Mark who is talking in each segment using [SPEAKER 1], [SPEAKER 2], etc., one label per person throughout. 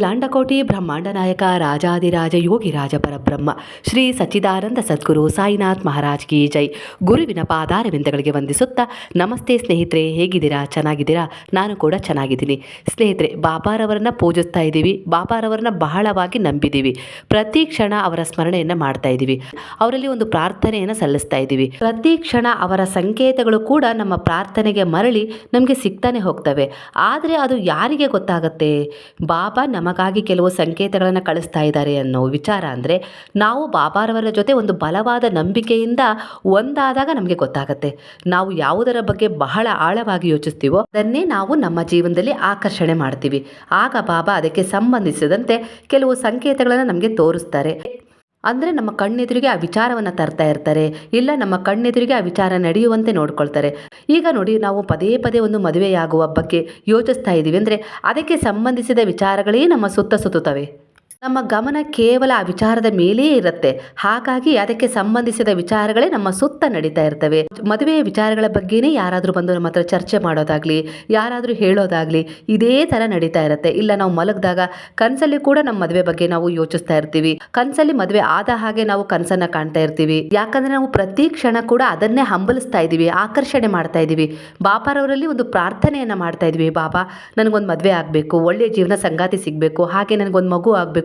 [SPEAKER 1] ಲಾಂಡಕೋಟಿ ಬ್ರಹ್ಮಾಂಡ ನಾಯಕ ರಾಜಾದಿರಾಜ ಯೋಗಿ ರಾಜ ಪರಬ್ರಹ್ಮ, ಶ್ರೀ ಸಚ್ಚಿದಾನಂದ ಸದ್ಗುರು ಸಾಯಿನಾಥ್ ಮಹಾರಾಜ್ ಕಿ ಜೈ. ಗುರುವಿನ ಪಾದಾರವಿಂದಗಳಿಗೆ ವಂದಿಸುತ್ತಾ, ನಮಸ್ತೆ ಸ್ನೇಹಿತರೆ, ಹೇಗಿದ್ದೀರಾ? ಚೆನ್ನಾಗಿದ್ದೀರಾ? ನಾನು ಕೂಡ ಚೆನ್ನಾಗಿದ್ದೀನಿ. ಸ್ನೇಹಿತರೆ ಬಾಬಾರವರನ್ನ ಪೂಜಿಸ್ತಾ ಇದ್ದೀವಿ. ಬಾಬಾರವರನ್ನ ಬಹಳವಾಗಿ ನಂಬಿದ್ದೀವಿ. ಪ್ರತಿ ಕ್ಷಣ ಅವರ ಸ್ಮರಣೆಯನ್ನು ಮಾಡ್ತಾ ಇದ್ದೀವಿ. ಅವರಲ್ಲಿ ಒಂದು ಪ್ರಾರ್ಥನೆಯನ್ನು ಸಲ್ಲಿಸ್ತಾ ಇದ್ದೀವಿ. ಪ್ರತಿ ಕ್ಷಣ ಅವರ ಸಂಕೇತಗಳು ಕೂಡ ನಮ್ಮ ಪ್ರಾರ್ಥನೆಗೆ ಮರಳಿ ನಮಗೆ ಸಿಗ್ತಾನೆ ಹೋಗ್ತವೆ. ಆದರೆ ಅದು ಯಾರಿಗೆ ಗೊತ್ತಾಗುತ್ತೆ? ಬಾಬಾ ನಮಗಾಗಿ ಕೆಲವು ಸಂಕೇತಗಳನ್ನು ಕಳಿಸ್ತಾ ಇದ್ದಾರೆ ಅನ್ನೋ ವಿಚಾರ ಅಂದರೆ, ನಾವು ಬಾಬಾರವರ ಜೊತೆ ಒಂದು ಬಲವಾದ ನಂಬಿಕೆಯಿಂದ ಒಂದಾದಾಗ ನಮಗೆ ಗೊತ್ತಾಗುತ್ತೆ. ನಾವು ಯಾವುದರ ಬಗ್ಗೆ ಬಹಳ ಆಳವಾಗಿ ಯೋಚಿಸ್ತೀವೋ, ಅದನ್ನೇ ನಾವು ನಮ್ಮ ಜೀವನದಲ್ಲಿ ಆಕರ್ಷಣೆ ಮಾಡ್ತೀವಿ. ಆಗ ಬಾಬಾ ಅದಕ್ಕೆ ಸಂಬಂಧಿಸಿದಂತೆ ಕೆಲವು ಸಂಕೇತಗಳನ್ನು ನಮಗೆ ತೋರಿಸ್ತಾರೆ. ಅಂದರೆ ನಮ್ಮ ಕಣ್ಣೆದುರಿಗೆ ಆ ವಿಚಾರವನ್ನು ತರ್ತಾ ಇರ್ತಾರೆ, ಇಲ್ಲ ನಮ್ಮ ಕಣ್ಣೆದುರಿಗೆ ಆ ವಿಚಾರ ನಡೆಯುವಂತೆ ನೋಡ್ಕೊಳ್ತಾರೆ. ಈಗ ನೋಡಿ, ನಾವು ಪದೇ ಪದೇ ಒಂದು ಮದುವೆಯಾಗುವ ಬಗ್ಗೆ ಯೋಚಿಸ್ತಾ ಇದ್ದೀವಿ ಅಂದರೆ ಅದಕ್ಕೆ ಸಂಬಂಧಿಸಿದ ವಿಚಾರಗಳೇ ನಮ್ಮ ಸುತ್ತ ಸುತ್ತುತ್ತವೆ. ನಮ್ಮ ಗಮನ ಕೇವಲ ಆ ವಿಚಾರದ ಮೇಲೆಯೇ ಇರುತ್ತೆ. ಹಾಗಾಗಿ ಅದಕ್ಕೆ ಸಂಬಂಧಿಸಿದ ವಿಚಾರಗಳೇ ನಮ್ಮ ಸುತ್ತ ನಡೀತಾ ಇರ್ತವೆ. ಮದುವೆಯ ವಿಚಾರಗಳ ಬಗ್ಗೆನೇ ಯಾರಾದರೂ ಬಂದು ನಮ್ಮ ಹತ್ರ ಚರ್ಚೆ ಮಾಡೋದಾಗ್ಲಿ, ಯಾರಾದರೂ ಹೇಳೋದಾಗ್ಲಿ ಇದೇ ಥರ ನಡೀತಾ ಇರುತ್ತೆ. ಇಲ್ಲ, ನಾವು ಮಲಗಿದಾಗ ಕನಸಲ್ಲಿ ಕೂಡ ನಮ್ಮ ಮದುವೆ ಬಗ್ಗೆ ನಾವು ಯೋಚಿಸ್ತಾ ಇರ್ತೀವಿ. ಕನಸಲ್ಲಿ ಮದುವೆ ಆದ ಹಾಗೆ ನಾವು ಕನಸನ್ನ ಕಾಣ್ತಾ ಇರ್ತೀವಿ. ಯಾಕಂದ್ರೆ ನಾವು ಪ್ರತಿ ಕ್ಷಣ ಕೂಡ ಅದನ್ನೇ ಹಂಬಲಿಸ್ತಾ ಇದ್ದೀವಿ, ಆಕರ್ಷಣೆ ಮಾಡ್ತಾ ಇದ್ದೀವಿ. ಬಾಪಾರವರಲ್ಲಿ ಒಂದು ಪ್ರಾರ್ಥನೆಯನ್ನ ಮಾಡ್ತಾ ಇದೀವಿ, ಬಾಬಾ, ನನಗೊಂದು ಮದುವೆ ಆಗಬೇಕು ಒಳ್ಳೆಯ ಜೀವನ ಸಂಗಾತಿ ಸಿಗಬೇಕು, ಹಾಗೆ ನನಗೊಂದು ಮಗು ಆಗಬೇಕು.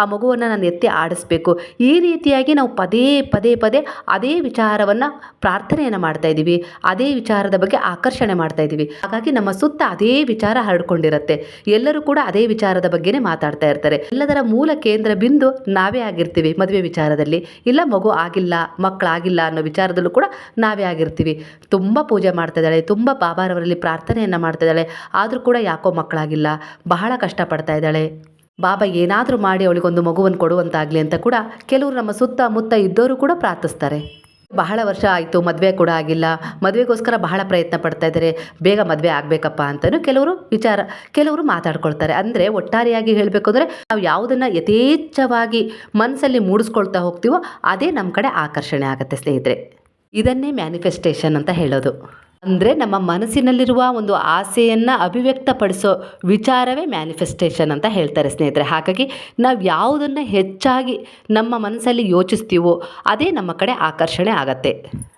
[SPEAKER 1] ಆ ಮಗುವನ್ನು ನಾನು ಎತ್ತಿ ಆಡಿಸ್ಬೇಕು. ಈ ರೀತಿಯಾಗಿ ನಾವು ಪದೇ ಪದೇ ಪದೇ ಅದೇ ವಿಚಾರವನ್ನು ಪ್ರಾರ್ಥನೆಯನ್ನು ಮಾಡ್ತಾ ಇದ್ದೀವಿ. ಅದೇ ವಿಚಾರದ ಬಗ್ಗೆ ಆಕರ್ಷಣೆ ಮಾಡ್ತಾ ಇದ್ದೀವಿ. ಹಾಗಾಗಿ ನಮ್ಮ ಸುತ್ತ ಅದೇ ವಿಚಾರ ಹರಡ್ಕೊಂಡಿರುತ್ತೆ. ಎಲ್ಲರೂ ಕೂಡ ಅದೇ ವಿಚಾರದ ಬಗ್ಗೆನೇ ಮಾತಾಡ್ತಾ ಇರ್ತಾರೆ. ಎಲ್ಲದರ ಮೂಲ ಕೇಂದ್ರ ಬಿಂದು ನಾವೇ ಆಗಿರ್ತೀವಿ ಮದುವೆ ವಿಚಾರದಲ್ಲಿ. ಇಲ್ಲ ಮಗು ಆಗಿಲ್ಲ, ಮಕ್ಕಳಾಗಿಲ್ಲ ಅನ್ನೋ ವಿಚಾರದಲ್ಲೂ ಕೂಡ ನಾವೇ ಆಗಿರ್ತೀವಿ. ತುಂಬ ಪೂಜೆ ಮಾಡ್ತಾ ಇದ್ದಾಳೆ, ತುಂಬ ಬಾಬಾರವರಲ್ಲಿ ಪ್ರಾರ್ಥನೆಯನ್ನು ಮಾಡ್ತಾ ಇದ್ದಾಳೆ. ಆದರೂ ಕೂಡ ಯಾಕೋ ಮಕ್ಕಳಾಗಿಲ್ಲ, ಬಹಳ ಕಷ್ಟಪಡ್ತಾ ಇದ್ದಾಳೆ. ಬಾಬಾ ಏನಾದರೂ ಮಾಡಿ ಅವಳಿಗೊಂದು ಮಗುವನ್ನು ಕೊಡುವಂತಾಗಲಿ ಅಂತ ಕೂಡ ಕೆಲವರು ನಮ್ಮ ಸುತ್ತಮುತ್ತ ಇದ್ದವರು ಕೂಡ ಪ್ರಾರ್ಥಿಸ್ತಾರೆ. ಬಹಳ ವರ್ಷ ಆಯಿತು, ಮದುವೆ ಕೂಡ ಆಗಿಲ್ಲ. ಮದುವೆಗೋಸ್ಕರ ಬಹಳ ಪ್ರಯತ್ನ ಪಡ್ತಾ ಇದ್ದಾರೆ. ಬೇಗ ಮದುವೆ ಆಗಬೇಕಪ್ಪ ಅಂತಲೂ ಕೆಲವರು ವಿಚಾರ, ಕೆಲವರು ಮಾತಾಡ್ಕೊಳ್ತಾರೆ. ಅಂದರೆ ಒಟ್ಟಾರೆಯಾಗಿ ಹೇಳಬೇಕು ಅಂದರೆ ನಾವು ಯಾವುದನ್ನು ಯಥೇಚ್ಛವಾಗಿ ಮನಸ್ಸಲ್ಲಿ ಮೂಡಿಸ್ಕೊಳ್ತಾ ಹೋಗ್ತೀವೋ ಅದೇ ನಮ್ಮ ಕಡೆ ಆಕರ್ಷಣೆ ಆಗುತ್ತೆ ಸ್ನೇಹಿತರೆ. ಇದನ್ನೇ ಮ್ಯಾನಿಫೆಸ್ಟೇಷನ್ ಅಂತ ಹೇಳೋದು. ಅಂದರೆ ನಮ್ಮ ಮನಸ್ಸಿನಲ್ಲಿರುವ ಒಂದು ಆಸೆಯನ್ನು ಅಭಿವ್ಯಕ್ತಪಡಿಸೋ ವಿಚಾರವೇ ಮ್ಯಾನಿಫೆಸ್ಟೇಷನ್ ಅಂತ ಹೇಳ್ತಾರೆ ಸ್ನೇಹಿತರೆ. ಹಾಗಾಗಿ ನಾವು ಯಾವುದನ್ನು ಹೆಚ್ಚಾಗಿ ನಮ್ಮ ಮನಸ್ಸಲ್ಲಿ ಯೋಚಿಸ್ತೀವೋ, ಅದೇ ನಮ್ಮ ಕಡೆ ಆಕರ್ಷಣೆ ಆಗತ್ತೆ.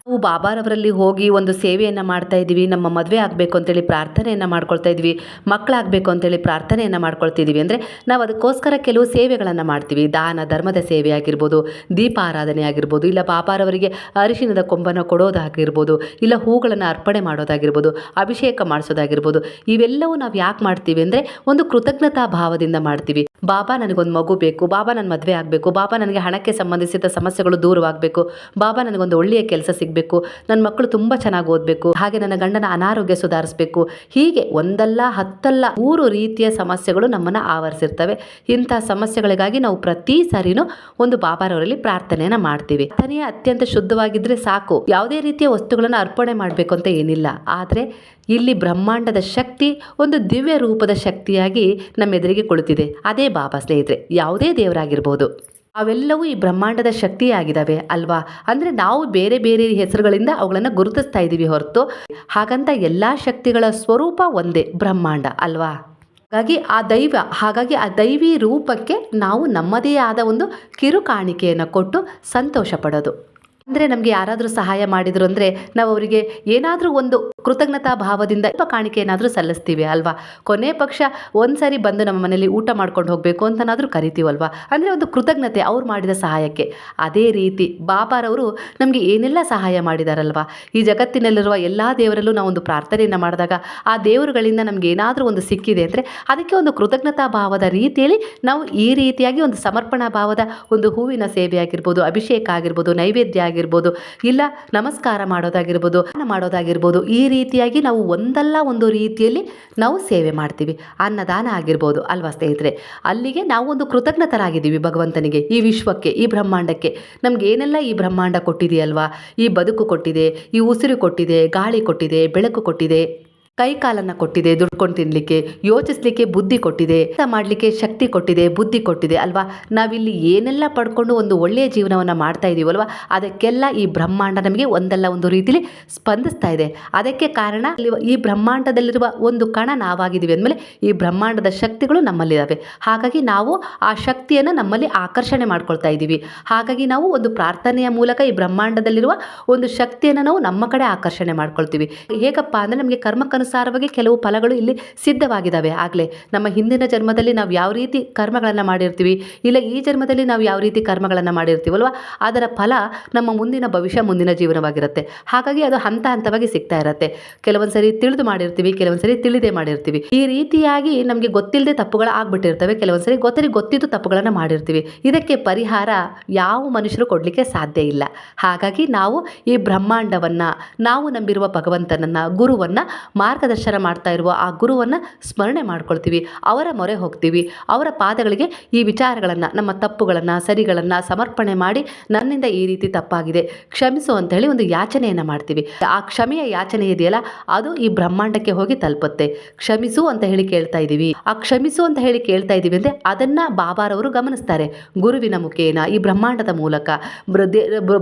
[SPEAKER 1] ನಾವು ಬಾಬಾರವರಲ್ಲಿ ಹೋಗಿ ಒಂದು ಸೇವೆಯನ್ನು ಮಾಡ್ತಾ ಇದ್ದೀವಿ, ನಮ್ಮ ಮದುವೆ ಆಗಬೇಕು ಅಂತೇಳಿ ಪ್ರಾರ್ಥನೆಯನ್ನು ಮಾಡ್ಕೊಳ್ತಾ ಇದ್ವಿ ಮಕ್ಕಳಾಗಬೇಕು ಅಂತೇಳಿ ಪ್ರಾರ್ಥನೆಯನ್ನು ಮಾಡ್ಕೊಳ್ತಿದ್ದೀವಿ ಅಂದರೆ ನಾವು ಅದಕ್ಕೋಸ್ಕರ ಕೆಲವು ಸೇವೆಗಳನ್ನು ಮಾಡ್ತೀವಿ. ದಾನ, ಧರ್ಮದ ಸೇವೆ ಆಗಿರ್ಬೋದು, ದೀಪಾರಾಧನೆ ಆಗಿರ್ಬೋದು, ಇಲ್ಲ ಬಾಬಾರವರಿಗೆ ಅರಿಶಿನದ ಕೊಂಬನ್ನು ಕೊಡೋದಾಗಿರ್ಬೋದು, ಇಲ್ಲ ಹೂಗಳನ್ನು ಅರ್ಪಣೆ ಮಾಡೋದಾಗಿರ್ಬೋದು, ಅಭಿಷೇಕ ಮಾಡಿಸೋದಾಗಿರ್ಬೋದು, ಇವೆಲ್ಲವೂ ನಾವು ಯಾಕೆ ಮಾಡ್ತೀವಿ ಅಂದರೆ ಒಂದು ಕೃತಜ್ಞತಾ ಭಾವದಿಂದ ಮಾಡ್ತೀವಿ. ಬಾಬಾ ನನಗೊಂದು ಮಗು ಬೇಕು, ಬಾಬಾ ನನ್ನ ಮದುವೆ ಆಗಬೇಕು, ಬಾಬಾ ನನಗೆ ಹಣಕ್ಕೆ ಸಂಬಂಧಿಸಿದ ಸಮಸ್ಯೆಗಳು ದೂರವಾಗಬೇಕು, ಬಾಬಾ ನನಗೊಂದು ಒಳ್ಳೆಯ ಕೆಲಸ ಸಿಗಬೇಕು. ನನ್ನ ಮಕ್ಕಳು ತುಂಬ ಚೆನ್ನಾಗಿ ಓದಬೇಕು, ಹಾಗೆ ನನ್ನ ಗಂಡನ ಅನಾರೋಗ್ಯ ಸುಧಾರಿಸಬೇಕು, ಹೀಗೆ ಒಂದಲ್ಲ ಹತ್ತಲ್ಲ ಮೂರು ರೀತಿಯ ಸಮಸ್ಯೆಗಳು ನಮ್ಮನ್ನು ಆವರಿಸಿರ್ತವೆ. ಇಂಥ ಸಮಸ್ಯೆಗಳಿಗಾಗಿ ನಾವು ಪ್ರತಿ ಸಾರಿನೂ ಒಂದು ಬಾಬಾರವರಲ್ಲಿ ಪ್ರಾರ್ಥನೆಯನ್ನು ಮಾಡ್ತೀವಿ. ತನೆಯ ಅತ್ಯಂತ ಶುದ್ಧವಾಗಿದ್ದರೆ ಸಾಕು. ಯಾವುದೇ ರೀತಿಯ ವಸ್ತುಗಳನ್ನು ಅರ್ಪಣೆ ಮಾಡಬೇಕು ಅಂತ ಏನಿಲ್ಲ. ಆದರೆ ಇಲ್ಲಿ ಬ್ರಹ್ಮಾಂಡದ ಶಕ್ತಿ ಒಂದು ದಿವ್ಯ ರೂಪದ ಶಕ್ತಿಯಾಗಿ ನಮ್ಮೆದುರಿಗೆ ಕುಳಿತಿದೆ. ಅದೇ ಬಾಬಾ ಸ್ನೇಹಿತರೆ, ಯಾವುದೇ ದೇವರಾಗಿರ್ಬೋದು. ಅವೆಲ್ಲವೂ ಈ ಬ್ರಹ್ಮಾಂಡದ ಶಕ್ತಿಯಾಗಿದ್ದಾವೆ ಅಲ್ವಾ? ಅಂದರೆ ನಾವು ಬೇರೆ ಬೇರೆ ಹೆಸರುಗಳಿಂದ ಅವುಗಳನ್ನು ಗುರುತಿಸ್ತಾ ಇದ್ದೀವಿ ಹೊರತು. ಹಾಗಂತ ಎಲ್ಲ ಶಕ್ತಿಗಳ ಸ್ವರೂಪ ಒಂದೇ ಬ್ರಹ್ಮಾಂಡ ಅಲ್ವಾ? ಹಾಗಾಗಿ ಆ ದೈವ, ಹಾಗಾಗಿ ಆ ದೈವಿ ರೂಪಕ್ಕೆ ನಾವು ನಮ್ಮದೇ ಆದ ಒಂದು ಕಿರು ಕಾಣಿಕೆಯನ್ನು ಕೊಟ್ಟು ಸಂತೋಷ ಪಡೋದು. ಅಂದರೆ ನಮಗೆ ಯಾರಾದರೂ ಸಹಾಯ ಮಾಡಿದ್ರು ಅಂದರೆ ನಾವು ಅವರಿಗೆ ಏನಾದರೂ ಒಂದು ಕೃತಜ್ಞತಾ ಭಾವದಿಂದ ಸ್ವಲ್ಪ ಕಾಣಿಕೆ ಏನಾದರೂ ಸಲ್ಲಿಸ್ತೀವಿ ಅಲ್ವಾ? ಕೊನೆ ಪಕ್ಷ ಒಂದ್ಸರಿ ಸಾರಿ ಬಂದು ನಮ್ಮ ಮನೇಲಿ ಊಟ ಮಾಡ್ಕೊಂಡು ಹೋಗಬೇಕು ಅಂತನಾದರೂ ಕರಿತೀವಲ್ವಾ? ಅಂದರೆ ಒಂದು ಕೃತಜ್ಞತೆ ಅವ್ರು ಮಾಡಿದ ಸಹಾಯಕ್ಕೆ. ಅದೇ ರೀತಿ ಬಾಬಾರವರು ನಮಗೆ ಏನೆಲ್ಲ ಸಹಾಯ ಮಾಡಿದಾರಲ್ವಾ? ಈ ಜಗತ್ತಿನಲ್ಲಿರುವ ಎಲ್ಲ ದೇವರಲ್ಲೂ ನಾವು ಒಂದು ಪ್ರಾರ್ಥನೆಯನ್ನು ಮಾಡಿದಾಗ ಆ ದೇವರುಗಳಿಂದ ನಮ್ಗೆ ಏನಾದರೂ ಒಂದು ಸಿಕ್ಕಿದೆ ಅಂದರೆ ಅದಕ್ಕೆ ಒಂದು ಕೃತಜ್ಞತಾ ಭಾವದ ರೀತಿಯಲ್ಲಿ ನಾವು ಈ ರೀತಿಯಾಗಿ ಒಂದು ಸಮರ್ಪಣಾ ಭಾವದ ಒಂದು ಹೂವಿನ ಸೇವೆ ಆಗಿರ್ಬೋದು, ಅಭಿಷೇಕ ಆಗಿರ್ಬೋದು, ನೈವೇದ್ಯ ಆಗಿರ್ಬೋದು ಇಲ್ಲ ನಮಸ್ಕಾರ ಮಾಡೋದಾಗಿರ್ಬೋದು ಮಾಡೋದಾಗಿರ್ಬೋದು, ಈ ರೀತಿಯಾಗಿ ನಾವು ಒಂದಲ್ಲ ಒಂದು ರೀತಿಯಲ್ಲಿ ನಾವು ಸೇವೆ ಮಾಡ್ತೀವಿ. ಅನ್ನದಾನ ಆಗಿರ್ಬೋದು ಅಲ್ವಾ ಸ್ನೇಹಿತರೆ? ಅಲ್ಲಿಗೆ ನಾವು ಒಂದು ಕೃತಜ್ಞತರಾಗಿದ್ದೀವಿ ಭಗವಂತನಿಗೆ, ಈ ವಿಶ್ವಕ್ಕೆ, ಈ ಬ್ರಹ್ಮಾಂಡಕ್ಕೆ. ನಮ್ಗೆ ಏನೆಲ್ಲ ಈ ಬ್ರಹ್ಮಾಂಡ ಕೊಟ್ಟಿದೆಯಲ್ವಾ? ಈ ಬದುಕು ಕೊಟ್ಟಿದೆ, ಈ ಉಸಿರು ಕೊಟ್ಟಿದೆ, ಗಾಳಿ ಕೊಟ್ಟಿದೆ, ಬೆಳಕು ಕೊಟ್ಟಿದೆ. ಕೈ ಕಾಲನ್ನ ಕೊಟ್ಟಿದೆ ದುಡ್ಕೊಂಡು ತಿನ್ಲಿಕ್ಕೆ, ಯೋಚಿಸ್ಲಿಕ್ಕೆ ಬುದ್ಧಿ ಕೊಟ್ಟಿದೆ ಮಾಡ್ಲಿಕ್ಕೆ ಶಕ್ತಿ ಕೊಟ್ಟಿದೆ, ಬುದ್ಧಿ ಕೊಟ್ಟಿದೆ ಅಲ್ವಾ? ನಾವಿಲ್ಲಿ ಏನೆಲ್ಲ ಪಡ್ಕೊಂಡು ಒಂದು ಒಳ್ಳೆಯ ಜೀವನವನ್ನ ಮಾಡ್ತಾ ಇದೀವಲ್ವಾ ಅದಕ್ಕೆಲ್ಲ ಈ ಬ್ರಹ್ಮಾಂಡ ನಮಗೆ ಒಂದಲ್ಲ ಒಂದು ರೀತಿಲಿ ಸ್ಪಂದಿಸ್ತಾ ಇದೆ. ಅದಕ್ಕೆ ಕಾರಣ ಈ ಬ್ರಹ್ಮಾಂಡದಲ್ಲಿರುವ ಒಂದು ಕಣ ನಾವಾಗಿದ್ದೀವಿ ಅಂದಮೇಲೆ ಈ ಬ್ರಹ್ಮಾಂಡದ ಶಕ್ತಿಗಳು ನಮ್ಮಲ್ಲಿದ್ದಾವೆ ಹಾಗಾಗಿ ನಾವು ಆ ಶಕ್ತಿಯನ್ನು ನಮ್ಮಲ್ಲಿ ಆಕರ್ಷಣೆ ಮಾಡ್ಕೊಳ್ತಾ ಇದ್ದೀವಿ ಹಾಗಾಗಿ ನಾವು ಒಂದು ಪ್ರಾರ್ಥನೆಯ ಮೂಲಕ ಈ ಬ್ರಹ್ಮಾಂಡದಲ್ಲಿರುವ ಒಂದು ಶಕ್ತಿಯನ್ನು ನಾವು ನಮ್ಮ ಕಡೆ ಆಕರ್ಷಣೆ ಮಾಡ್ಕೊಳ್ತೀವಿ. ಹೇಗಪ್ಪ ಅಂದರೆ ನಮಗೆ ಕರ್ಮಕ್ಕನುಸಾರವಾಗಿ ಕೆಲವು ಫಲಗಳು ಇಲ್ಲಿ ಸಿದ್ಧವಾಗಿದ್ದಾವೆ. ಆಗಲೇ ನಮ್ಮ ಹಿಂದಿನ ಜನ್ಮದಲ್ಲಿ ನಾವು ಯಾವ ರೀತಿ ಕರ್ಮಗಳನ್ನು ಮಾಡಿರ್ತೀವಿ, ಇಲ್ಲ ಈ ಜನ್ಮದಲ್ಲಿ ನಾವು ಯಾವ ರೀತಿ ಕರ್ಮಗಳನ್ನು ಮಾಡಿರ್ತೀವಲ್ವ, ಅದರ ಫಲ ನಮ್ಮ ಮುಂದಿನ ಭವಿಷ್ಯ, ಮುಂದಿನ ಜೀವನವಾಗಿರುತ್ತೆ. ಹಾಗಾಗಿ ಅದು ಹಂತ ಹಂತವಾಗಿ ಸಿಗ್ತಾ ಇರುತ್ತೆ. ಕೆಲವೊಂದು ಸರಿ ತಿಳಿದು ಮಾಡಿರ್ತೀವಿ ಕೆಲವೊಂದು ಸರಿ ತಿಳಿದೇ ಮಾಡಿರ್ತೀವಿ. ಈ ರೀತಿಯಾಗಿ ನಮಗೆ ಗೊತ್ತಿಲ್ಲದೆ ತಪ್ಪುಗಳು ಆಗ್ಬಿಟ್ಟಿರ್ತವೆ. ಕೆಲವೊಂದು ಸರಿ ಗೊತ್ತರಿ ಗೊತ್ತಿದ್ದು ತಪ್ಪುಗಳನ್ನು ಮಾಡಿರ್ತೀವಿ. ಇದಕ್ಕೆ ಪರಿಹಾರ ಯಾವ ಮನುಷ್ಯರು ಕೊಡಲಿಕ್ಕೆ ಸಾಧ್ಯ ಇಲ್ಲ. ಹಾಗಾಗಿ ನಾವು ಈ ಬ್ರಹ್ಮಾಂಡವನ್ನು, ನಾವು ನಂಬಿರುವ ಭಗವಂತನನ್ನು, ಗುರುವನ್ನು ಮಾರ್ಗದರ್ಶನ ಮಾಡ್ತಾ ಇರುವ ಆ ಗುರುವನ್ನು ಸ್ಮರಣೆ ಮಾಡ್ಕೊಳ್ತೀವಿ, ಅವರ ಮೊರೆ ಹೋಗ್ತೀವಿ. ಅವರ ಪಾದಗಳಿಗೆ ಈ ವಿಚಾರಗಳನ್ನು, ನಮ್ಮ ತಪ್ಪುಗಳನ್ನು, ಸರಿಗಳನ್ನು ಸಮರ್ಪಣೆ ಮಾಡಿ ನನ್ನಿಂದ ಈ ರೀತಿ ತಪ್ಪಾಗಿದೆ, ಕ್ಷಮಿಸು ಅಂತ ಹೇಳಿ ಒಂದು ಯಾಚನೆಯನ್ನು ಮಾಡ್ತೀವಿ. ಆ ಕ್ಷಮೆಯ ಯಾಚನೆ ಇದೆಯಲ್ಲ, ಅದು ಈ ಬ್ರಹ್ಮಾಂಡಕ್ಕೆ ಹೋಗಿ ತಲುಪುತ್ತೆ. ಕ್ಷಮಿಸು ಅಂತ ಹೇಳಿ ಕೇಳ್ತಾ ಇದ್ದೀವಿ ಆ ಕ್ಷಮಿಸು ಅಂತ ಹೇಳಿ ಕೇಳ್ತಾ ಇದ್ದೀವಿ ಅಂದರೆ ಅದನ್ನು ಬಾಬಾರವರು ಗಮನಿಸ್ತಾರೆ. ಗುರುವಿನ ಮುಖೇನ, ಈ ಬ್ರಹ್ಮಾಂಡದ ಮೂಲಕ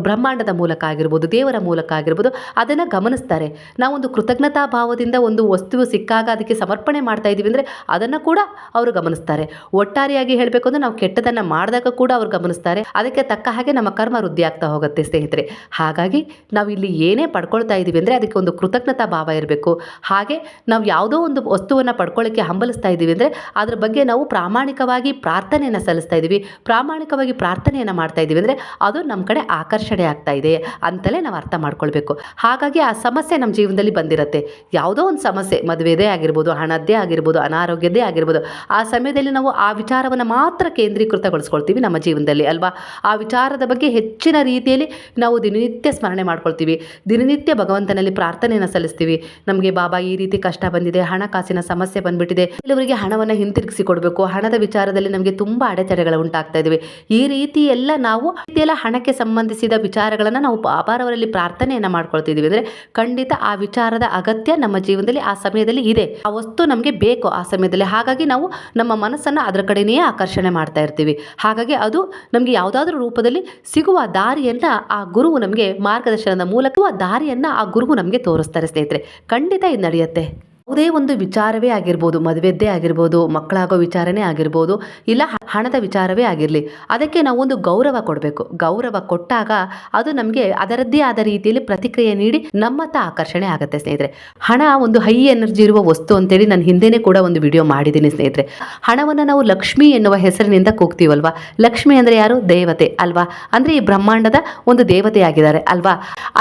[SPEAKER 1] ಬ್ರಹ್ಮಾಂಡದ ಮೂಲಕ ಆಗಿರ್ಬೋದು, ದೇವರ ಮೂಲಕ ಆಗಿರ್ಬೋದು, ಅದನ್ನು ಗಮನಿಸ್ತಾರೆ. ನಾವೊಂದು ಕೃತಜ್ಞತಾ ಭಾವದಿಂದ ಒಂದು ವಸ್ತು ಸಿಕ್ಕಾಗ ಅದಕ್ಕೆ ಸಮರ್ಪಣೆ ಮಾಡ್ತಾ ಇದ್ದೀವಿ ಅಂದರೆ ಅದನ್ನು ಕೂಡ ಅವರು ಗಮನಿಸ್ತಾರೆ. ಒಟ್ಟಾರೆಯಾಗಿ ಹೇಳಬೇಕು ಅಂದರೆ ನಾವು ಕೆಟ್ಟದನ್ನು ಮಾಡಿದಾಗ ಕೂಡ ಅವರು ಗಮನಿಸ್ತಾರೆ. ಅದಕ್ಕೆ ತಕ್ಕ ಹಾಗೆ ನಮ್ಮ ಕರ್ಮ ವೃದ್ಧಿ ಆಗ್ತಾ ಹೋಗುತ್ತೆ ಸ್ನೇಹಿತರೆ. ಹಾಗಾಗಿ ನಾವು ಇಲ್ಲಿ ಏನೇ ಪಡ್ಕೊಳ್ತಾ ಇದ್ದೀವಿ ಅಂದರೆ ಅದಕ್ಕೆ ಒಂದು ಕೃತಜ್ಞತಾ ಭಾವ ಇರಬೇಕು. ಹಾಗೆ ನಾವು ಯಾವುದೋ ಒಂದು ವಸ್ತುವನ್ನು ಪಡ್ಕೊಳ್ಳೋಕ್ಕೆ ಹಂಬಲಿಸ್ತಾ ಇದ್ದೀವಿ ಅಂದರೆ ಅದ್ರ ಬಗ್ಗೆ ನಾವು ಪ್ರಾಮಾಣಿಕವಾಗಿ ಪ್ರಾರ್ಥನೆಯನ್ನು ಸಲ್ಲಿಸ್ತಾ ಇದ್ದೀವಿ ಪ್ರಾಮಾಣಿಕವಾಗಿ ಪ್ರಾರ್ಥನೆಯನ್ನು ಮಾಡ್ತಾ ಇದ್ದೀವಿ ಅಂದರೆ ಅದು ನಮ್ಮ ಕಡೆ ಆಕರ್ಷಣೆ ಆಗ್ತಾ ಇದೆ ಅಂತಲೇ ನಾವು ಅರ್ಥ ಮಾಡ್ಕೊಳ್ಬೇಕು. ಹಾಗಾಗಿ ಆ ಸಮಸ್ಯೆ ನಮ್ಮ ಜೀವನದಲ್ಲಿ ಬಂದಿರುತ್ತೆ. ಯಾವುದೋ ಒಂದು ಸಮಸ್ಯೆ, ಮದುವೆದೇ ಆಗಿರ್ಬೋದು, ಹಣದ್ದೇ ಆಗಿರ್ಬೋದು, ಅನಾರೋಗ್ಯದ್ದೇ ಆಗಿರ್ಬೋದು, ಆ ಸಮಯದಲ್ಲಿ ನಾವು ಆ ವಿಚಾರವನ್ನು ಮಾತ್ರ ಕೇಂದ್ರೀಕೃತಗೊಳಿಸ್ಕೊಳ್ತೀವಿ ನಮ್ಮ ಜೀವನದಲ್ಲಿ, ಅಲ್ವಾ? ಆ ವಿಚಾರದ ಬಗ್ಗೆ ಹೆಚ್ಚಿನ ರೀತಿಯಲ್ಲಿ ನಾವು ದಿನನಿತ್ಯ ಸ್ಮರಣೆ ಮಾಡ್ಕೊಳ್ತೀವಿ. ದಿನನಿತ್ಯ ಭಗವಂತನಲ್ಲಿ ಪ್ರಾರ್ಥನೆಯನ್ನು ಸಲ್ಲಿಸ್ತೀವಿ. ನಮಗೆ ಬಾಬಾ ಈ ರೀತಿ ಕಷ್ಟ ಬಂದಿದೆ, ಹಣಕಾಸಿನ ಸಮಸ್ಯೆ ಬಂದ್ಬಿಟ್ಟಿದೆ, ಕೆಲವರಿಗೆ ಹಣವನ್ನು ಹಿಂತಿರುಗಿಸಿ ಕೊಡಬೇಕು, ಹಣದ ವಿಚಾರದಲ್ಲಿ ನಮಗೆ ತುಂಬ ಅಡೆತಡೆಗಳು ಉಂಟಾಗ್ತಾ ಇದ್ದೀವಿ ಈ ರೀತಿ ಎಲ್ಲ ನಾವು ಇದೆಲ್ಲ ಹಣಕ್ಕೆ ಸಂಬಂಧಿಸಿದ ವಿಚಾರಗಳನ್ನು ನಾವು ಬಾಬಾರವರಲ್ಲಿ ಪ್ರಾರ್ಥನೆಯನ್ನು ಮಾಡ್ಕೊಳ್ತಿದ್ದೀವಿ ಅಂದರೆ ಖಂಡಿತ ಆ ವಿಚಾರದ ಅಗತ್ಯ ನಮ್ಮ ಜೀವನದಲ್ಲಿ ಆ ಸಮಯದಲ್ಲಿ ಇದೆ. ಆ ವಸ್ತು ನಮಗೆ ಬೇಕು ಆ ಸಮಯದಲ್ಲಿ. ಹಾಗಾಗಿ ನಾವು ನಮ್ಮ ಮನಸ್ಸನ್ನು ಅದರ ಕಡೆಯೇ ಆಕರ್ಷಣೆ ಮಾಡ್ತಾ ಇರ್ತೀವಿ. ಹಾಗಾಗಿ ಅದು ನಮಗೆ ಯಾವುದಾದ್ರೂ ರೂಪದಲ್ಲಿ ಸಿಗುವ ದಾರಿಯನ್ನು ಆ ಗುರುವು ನಮಗೆ ಮಾರ್ಗದರ್ಶನದ ಮೂಲಕ ದಾರಿಯನ್ನು ಆ ಗುರುವು ನಮಗೆ ತೋರಿಸ್ತಾರೆ ಸ್ನೇಹಿತರೆ. ಖಂಡಿತ ಇದು ನಡೆಯುತ್ತೆ. ಯಾವುದೇ ಒಂದು ವಿಚಾರವೇ ಆಗಿರ್ಬೋದು, ಮದುವೆದ್ದೇ ಆಗಿರ್ಬೋದು, ಮಕ್ಕಳಾಗೋ ವಿಚಾರನೇ ಆಗಿರ್ಬೋದು, ಇಲ್ಲ ಹಣದ ವಿಚಾರವೇ ಆಗಿರಲಿ, ಅದಕ್ಕೆ ನಾವು ಒಂದು ಗೌರವ ಕೊಡಬೇಕು. ಗೌರವ ಕೊಟ್ಟಾಗ ಅದು ನಮಗೆ ಅದರದ್ದೇ ಆದ ರೀತಿಯಲ್ಲಿ ಪ್ರತಿಕ್ರಿಯೆ ನೀಡಿ ನಮ್ಮತ್ತ ಆಕರ್ಷಣೆ ಆಗುತ್ತೆ ಸ್ನೇಹಿತರೆ. ಹಣ ಒಂದು ಹೈ ಎನರ್ಜಿ ಇರುವ ವಸ್ತು ಅಂತೇಳಿ ನಾನು ಹಿಂದೆನೇ ಕೂಡ ಒಂದು ವಿಡಿಯೋ ಮಾಡಿದ್ದೀನಿ ಸ್ನೇಹಿತರೆ. ಹಣವನ್ನು ನಾವು ಲಕ್ಷ್ಮಿ ಎನ್ನುವ ಹೆಸರಿನಿಂದ ಕೂಗ್ತೀವಲ್ವ? ಲಕ್ಷ್ಮಿ ಅಂದರೆ ಯಾರು? ದೇವತೆ, ಅಲ್ವಾ? ಅಂದರೆ ಈ ಬ್ರಹ್ಮಾಂಡದ ಒಂದು ದೇವತೆ ಆಗಿದ್ದಾರೆ, ಅಲ್ವಾ?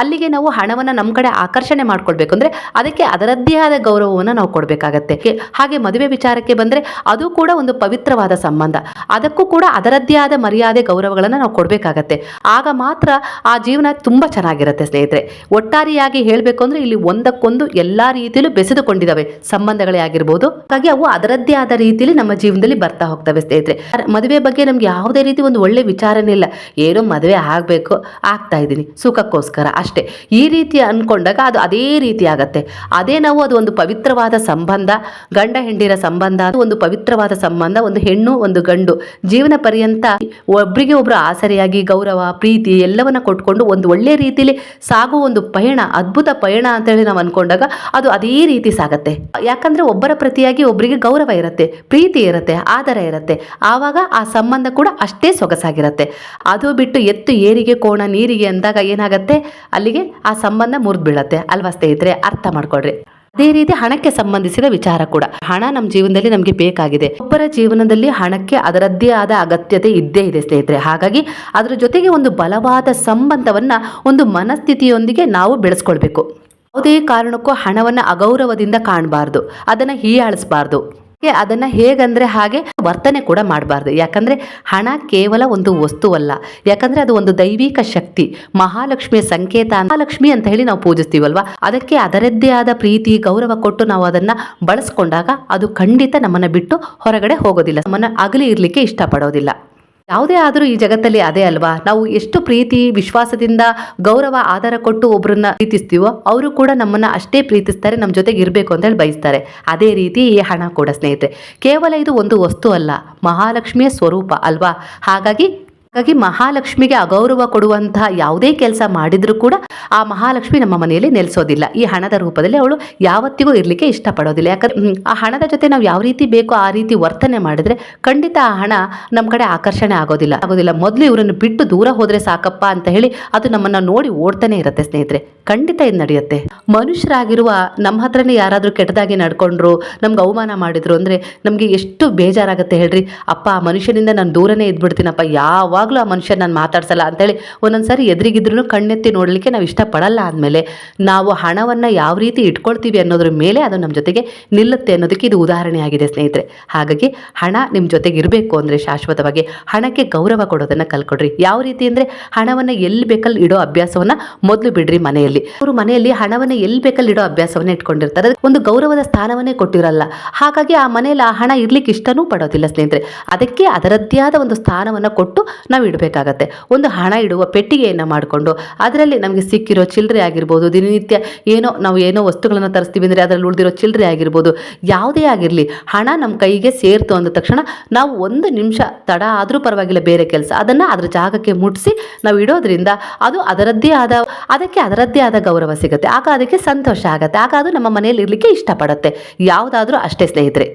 [SPEAKER 1] ಅಲ್ಲಿಗೆ ನಾವು ಹಣವನ್ನು ನಮ್ಮ ಕಡೆ ಆಕರ್ಷಣೆ ಮಾಡ್ಕೊಳ್ಬೇಕು. ಅಂದರೆ ಅದಕ್ಕೆ ಅದರದ್ದೇ ಆದ ಗೌರವವನ್ನು ನಾವು ಕೊಡಬೇಕಾಗತ್ತೆ. ಹಾಗೆ ಮದುವೆ ವಿಚಾರಕ್ಕೆ ಬಂದರೆ ಅದು ಕೂಡ ಒಂದು ಪವಿತ್ರವಾದ ಸಂಬಂಧ. ಅದಕ್ಕೂ ಕೂಡ ಅದರದ್ದೇ ಆದ ಮರ್ಯಾದೆ, ಗೌರವಗಳನ್ನು ನಾವು ಕೊಡಬೇಕಾಗತ್ತೆ. ಆಗ ಮಾತ್ರ ಆ ಜೀವನ ತುಂಬ ಚೆನ್ನಾಗಿರುತ್ತೆ ಸ್ನೇಹಿತರೆ. ಒಟ್ಟಾರೆಯಾಗಿ ಹೇಳಬೇಕು ಅಂದರೆ ಇಲ್ಲಿ ಒಂದಕ್ಕೊಂದು ಎಲ್ಲ ರೀತಿಯಲ್ಲೂ ಬೆಸೆದುಕೊಂಡಿದ್ದಾವೆ ಸಂಬಂಧಗಳೇ ಆಗಿರ್ಬೋದು. ಹಾಗಾಗಿ ಅವು ಅದರದ್ದೇ ಆದ ರೀತಿಯಲ್ಲಿ ನಮ್ಮ ಜೀವನದಲ್ಲಿ ಬರ್ತಾ ಹೋಗ್ತವೆ ಸ್ನೇಹಿತರೆ. ಮದುವೆ ಬಗ್ಗೆ ನಮ್ಗೆ ಯಾವುದೇ ರೀತಿ ಒಂದು ಒಳ್ಳೆ ವಿಚಾರನೇ ಇಲ್ಲ. ಏನೋ ಮದುವೆ ಆಗಬೇಕು, ಆಗ್ತಾ ಇದ್ದೀನಿ, ಸುಖಕ್ಕೋಸ್ಕರ ಅಷ್ಟೇ. ಈ ರೀತಿ ಅನ್ಕೊಂಡಾಗ ಅದು ಅದೇ ರೀತಿ ಆಗತ್ತೆ. ಅದೇ ನಾವು ಅದು ಒಂದು ಪವಿತ್ರವಾದ ಸಂಬಂಧ, ಗಂಡ ಹೆಂಡಿರ ಸಂಬಂಧ ಒಂದು ಪವಿತ್ರವಾದ ಸಂಬಂಧ, ಒಂದು ಹೆಣ್ಣು, ಒಂದು ಗಂಡು. ಜೀವನ ಪರ್ಯಂತ ಒಬ್ಬರಿಗೆ ಒಬ್ಬರು ಆಸರೆಯಾಗಿ, ಗೌರವ, ಪ್ರೀತಿ ಎಲ್ಲವನ್ನ ಕೊಟ್ಕೊಂಡು ಒಂದು ಒಳ್ಳೆ ರೀತಿಯಲ್ಲಿ ಸಾಗುವ ಒಂದು ಪಯಣ, ಅದ್ಭುತ ಪಯಣ ಅಂತೇಳಿ ನಾವು ಅನ್ಕೊಂಡಾಗ ಅದು ಅದೇ ರೀತಿ ಸಾಗತ್ತೆ. ಯಾಕಂದ್ರೆ ಒಬ್ಬರ ಪ್ರತಿಯಾಗಿ ಒಬ್ಬರಿಗೆ ಗೌರವ ಇರುತ್ತೆ, ಪ್ರೀತಿ ಇರುತ್ತೆ, ಆದರ ಇರುತ್ತೆ. ಆವಾಗ ಆ ಸಂಬಂಧ ಕೂಡ ಅಷ್ಟೇ ಸೊಗಸಾಗಿರುತ್ತೆ. ಅದು ಬಿಟ್ಟು ಎತ್ತು ಏರಿಗೆ, ಕೋಣ ನೀರಿಗೆ ಅಂದಾಗ ಏನಾಗತ್ತೆ? ಅಲ್ಲಿಗೆ ಆ ಸಂಬಂಧ ಮುರಿದು ಬೀಳತ್ತೆ. ಅಲ್ವಾ ಸ್ನೇಹಿತರೆ? ಅರ್ಥ ಮಾಡ್ಕೊಳ್ರಿ. ಅದೇ ರೀತಿ ಹಣಕ್ಕೆ ಸಂಬಂಧಿಸಿದ ವಿಚಾರ ಕೂಡ. ಹಣ ನಮ್ಮ ಜೀವನದಲ್ಲಿ ನಮಗೆ ಬೇಕಾಗಿದೆ. ಒಬ್ಬರ ಜೀವನದಲ್ಲಿ ಹಣಕ್ಕೆ ಅದರದ್ದೇ ಆದ ಅಗತ್ಯತೆ ಇದ್ದೇ ಇದೆ ಸ್ನೇಹಿತರೆ. ಹಾಗಾಗಿ ಅದರ ಜೊತೆಗೆ ಒಂದು ಬಲವಾದ ಸಂಬಂಧವನ್ನ, ಒಂದು ಮನಸ್ಥಿತಿಯೊಂದಿಗೆ ನಾವು ಬೆಳೆಸ್ಕೊಳ್ಬೇಕು. ಯಾವುದೇ ಕಾರಣಕ್ಕೂ ಹಣವನ್ನು ಅಗೌರವದಿಂದ ಕಾಣಬಾರ್ದು. ಅದನ್ನು ಹೀಯಾಳಿಸಬಾರ್ದು. ಅದನ್ನ ಹೇಗಂದ್ರೆ ಹಾಗೆ ವರ್ತನೆ ಕೂಡ ಮಾಡಬಾರ್ದು. ಯಾಕಂದ್ರೆ ಹಣ ಕೇವಲ ಒಂದು ವಸ್ತುವಲ್ಲ. ಯಾಕಂದ್ರೆ ಅದು ಒಂದು ದೈವಿಕ ಶಕ್ತಿ. ಮಹಾಲಕ್ಷ್ಮಿಯ ಸಂಕೇತ ಮಹಾಲಕ್ಷ್ಮಿ ಅಂತ ಹೇಳಿ ನಾವು ಪೂಜಿಸ್ತೀವಲ್ವಾ? ಅದಕ್ಕೆ ಅದರದ್ದೇ ಆದ ಪ್ರೀತಿ, ಗೌರವ ಕೊಟ್ಟು ನಾವು ಅದನ್ನ ಬಳಸ್ಕೊಂಡಾಗ ಅದು ಖಂಡಿತ ನಮ್ಮನ್ನ ಬಿಟ್ಟು ಹೊರಗಡೆ ಹೋಗೋದಿಲ್ಲ. ನಮ್ಮನ್ನು ಅಗಲಿ ಇರಲಿಕ್ಕೆ ಇಷ್ಟಪಡೋದಿಲ್ಲ. ಯಾವುದೇ ಆದರೂ ಈ ಜಗತ್ತಲ್ಲಿ ಅದೇ ಅಲ್ವಾ? ನಾವು ಎಷ್ಟು ಪ್ರೀತಿ, ವಿಶ್ವಾಸದಿಂದ ಗೌರವ, ಆಧಾರ ಕೊಟ್ಟು ಒಬ್ಬರನ್ನ ಪ್ರೀತಿಸ್ತೀವೋ ಅವರು ಕೂಡ ನಮ್ಮನ್ನ ಅಷ್ಟೇ ಪ್ರೀತಿಸ್ತಾರೆ, ನಮ್ಮ ಜೊತೆಗೆ ಇರಬೇಕು ಅಂತ ಹೇಳಿ ಬಯಸ್ತಾರೆ. ಅದೇ ರೀತಿ ಈ ಹಣ ಕೂಡ ಸ್ನೇಹಿತರೆ. ಕೇವಲ ಇದು ಒಂದು ವಸ್ತು ಅಲ್ಲ, ಮಹಾಲಕ್ಷ್ಮಿಯ ಸ್ವರೂಪ ಅಲ್ವಾ? ಹಾಗಾಗಿ ಹಾಗಾಗಿ ಮಹಾಲಕ್ಷ್ಮಿಗೆ ಅಗೌರವ ಕೊಡುವಂತಹ ಯಾವುದೇ ಕೆಲಸ ಮಾಡಿದರೂ ಕೂಡ ಆ ಮಹಾಲಕ್ಷ್ಮಿ ನಮ್ಮ ಮನೆಯಲ್ಲಿ ನೆಲೆಸೋದಿಲ್ಲ. ಈ ಹಣದ ರೂಪದಲ್ಲಿ ಅವಳು ಯಾವತ್ತಿಗೂ ಇರಲಿಕ್ಕೆ ಇಷ್ಟಪಡೋದಿಲ್ಲ. ಯಾಕಂದ್ರೆ ಆ ಹಣದ ಜೊತೆ ನಾವು ಯಾವ ರೀತಿ ಬೇಕೋ ಆ ರೀತಿ ವರ್ತನೆ ಮಾಡಿದ್ರೆ ಖಂಡಿತ ಆ ಹಣ ನಮ್ಮ ಕಡೆ ಆಕರ್ಷಣೆ ಆಗೋದಿಲ್ಲ. ಆಗೋದಿಲ್ಲ. ಮೊದಲು ಇವರನ್ನು ಬಿಟ್ಟು ದೂರ ಹೋದ್ರೆ ಸಾಕಪ್ಪ ಅಂತ ಹೇಳಿ ಅದು ನಮ್ಮನ್ನ ನೋಡಿ ಓಡ್ತಾನೆ ಇರುತ್ತೆ ಸ್ನೇಹಿತರೆ. ಖಂಡಿತ ಇದು ನಡೆಯುತ್ತೆ. ಮನುಷ್ಯರಾಗಿರುವ ನಮ್ಮ ಹತ್ರನೇ ಯಾರಾದರೂ ಕೆಟ್ಟದಾಗಿ ನಡ್ಕೊಂಡ್ರು, ನಮ್ಗೆ ಅವಮಾನ ಮಾಡಿದ್ರು ಅಂದರೆ ನಮಗೆ ಎಷ್ಟು ಬೇಜಾರಾಗುತ್ತೆ ಹೇಳ್ರಿ. ಅಪ್ಪ, ಆ ಮನುಷ್ಯನಿಂದ ನಾನು ದೂರನೇ ಇದ್ಬಿಡ್ತೀನಪ್ಪ. ಯಾವಾಗಲೂ ಆ ಮನುಷ್ಯ ನಾನು ಮಾತಾಡ್ಸಲ್ಲ ಅಂತೇಳಿ ಒಂದೊಂದು ಸಾರಿ ಎದುರಿಗಿದ್ರು ಕಣ್ಣೆತ್ತಿ ನೋಡಲಿಕ್ಕೆ ನಾವು ಇಷ್ಟಪಡಲ್ಲ ಆದಮೇಲೆ ನಾವು ಹಣವನ್ನು ಯಾವ ರೀತಿ ಇಟ್ಕೊಳ್ತೀವಿ ಅನ್ನೋದ್ರ ಮೇಲೆ ಅದು ನಮ್ಮ ಜೊತೆಗೆ ನಿಲ್ಲುತ್ತೆ ಅನ್ನೋದಕ್ಕೆ ಇದು ಉದಾಹರಣೆ ಆಗಿದೆ ಸ್ನೇಹಿತರೆ. ಹಾಗಾಗಿ ಹಣ ನಿಮ್ಮ ಜೊತೆಗೆ ಇರಬೇಕು ಅಂದರೆ ಶಾಶ್ವತವಾಗಿ ಹಣಕ್ಕೆ ಗೌರವ ಕೊಡೋದನ್ನು ಕಲ್ಕೊಡ್ರಿ. ಯಾವ ರೀತಿ ಅಂದರೆ ಹಣವನ್ನು ಎಲ್ಲಿ ಬೇಕಲ್ಲಿ ಇಡೋ ಅಭ್ಯಾಸವನ್ನು ಮೊದಲು ಬಿಡ್ರಿ ಮನೆಯಲ್ಲಿ. ಅವರು ಮನೆಯಲ್ಲಿ ಹಣವನ್ನು ಎಲ್ಲಿ ಬೇಕಲ್ಲಿ ಇಡೋ ಅಭ್ಯಾಸವನ್ನ ಇಟ್ಕೊಂಡಿರ್ತಾರೆ. ಒಂದು ಗೌರವದ ಸ್ಥಾನವನ್ನೇ ಕೊಟ್ಟಿರಲ್ಲ. ಹಾಗಾಗಿ ಆ ಮನೆಯಲ್ಲಿ ಆ ಹಣ ಇರ್ಲಿಕ್ಕೆ ಇಷ್ಟನೂ ಪಡೋದಿಲ್ಲ, ಸ್ನೇಹಿತರೆ. ಅದಕ್ಕೆ ಅದರದ್ದೇ ಆದ ಒಂದು ಸ್ಥಾನವನ್ನು ಕೊಟ್ಟು ನಾವು ಇಡಬೇಕಾಗತ್ತೆ. ಒಂದು ಹಣ ಇಡುವ ಪೆಟ್ಟಿಗೆಯನ್ನು ಮಾಡಿಕೊಂಡು ಅದರಲ್ಲಿ ನಮಗೆ ಸಿಕ್ಕಿರೋ ಚಿಲ್ಲರೆ ಆಗಿರ್ಬೋದು, ದಿನನಿತ್ಯ ಏನೋ ನಾವು ಏನೋ ವಸ್ತುಗಳನ್ನು ತರಿಸ್ತೀವಿ ಅಂದರೆ ಅದರಲ್ಲಿ ಉಳಿದಿರೋ ಚಿಲ್ಲರೆ ಆಗಿರ್ಬೋದು, ಯಾವುದೇ ಆಗಿರಲಿ ಹಣ ನಮ್ಮ ಕೈಗೆ ಸೇರ್ತು ಅಂದ ತಕ್ಷಣ ನಾವು ಒಂದು ನಿಮಿಷ ತಡ ಆದರೂ ಪರವಾಗಿಲ್ಲ ಬೇರೆ ಕೆಲಸ. ಅದನ್ನು ಅದರ ಜಾಗಕ್ಕೆ ಮುಟ್ಟಿಸಿ ನಾವು ಇಡೋದ್ರಿಂದ ಅದು ಅದರದ್ದೇ ಆದ, ಅದಕ್ಕೆ ಅದರದ್ದೇ ಆದ ಗೌರವ ಸಿಗುತ್ತೆ. ಆಗ ಅದಕ್ಕೆ ಸಂತೋಷ ಆಗುತ್ತೆ. ಆಗ ಅದು ನಮ್ಮ ಮನೆಯಲ್ಲಿ ಇರಲಿಕ್ಕೆ ಇಷ್ಟಪಡುತ್ತೆ. ಯಾವುದಾದ್ರೂ ಅಷ್ಟೇ ಸ್ನೇಹಿತರೆ.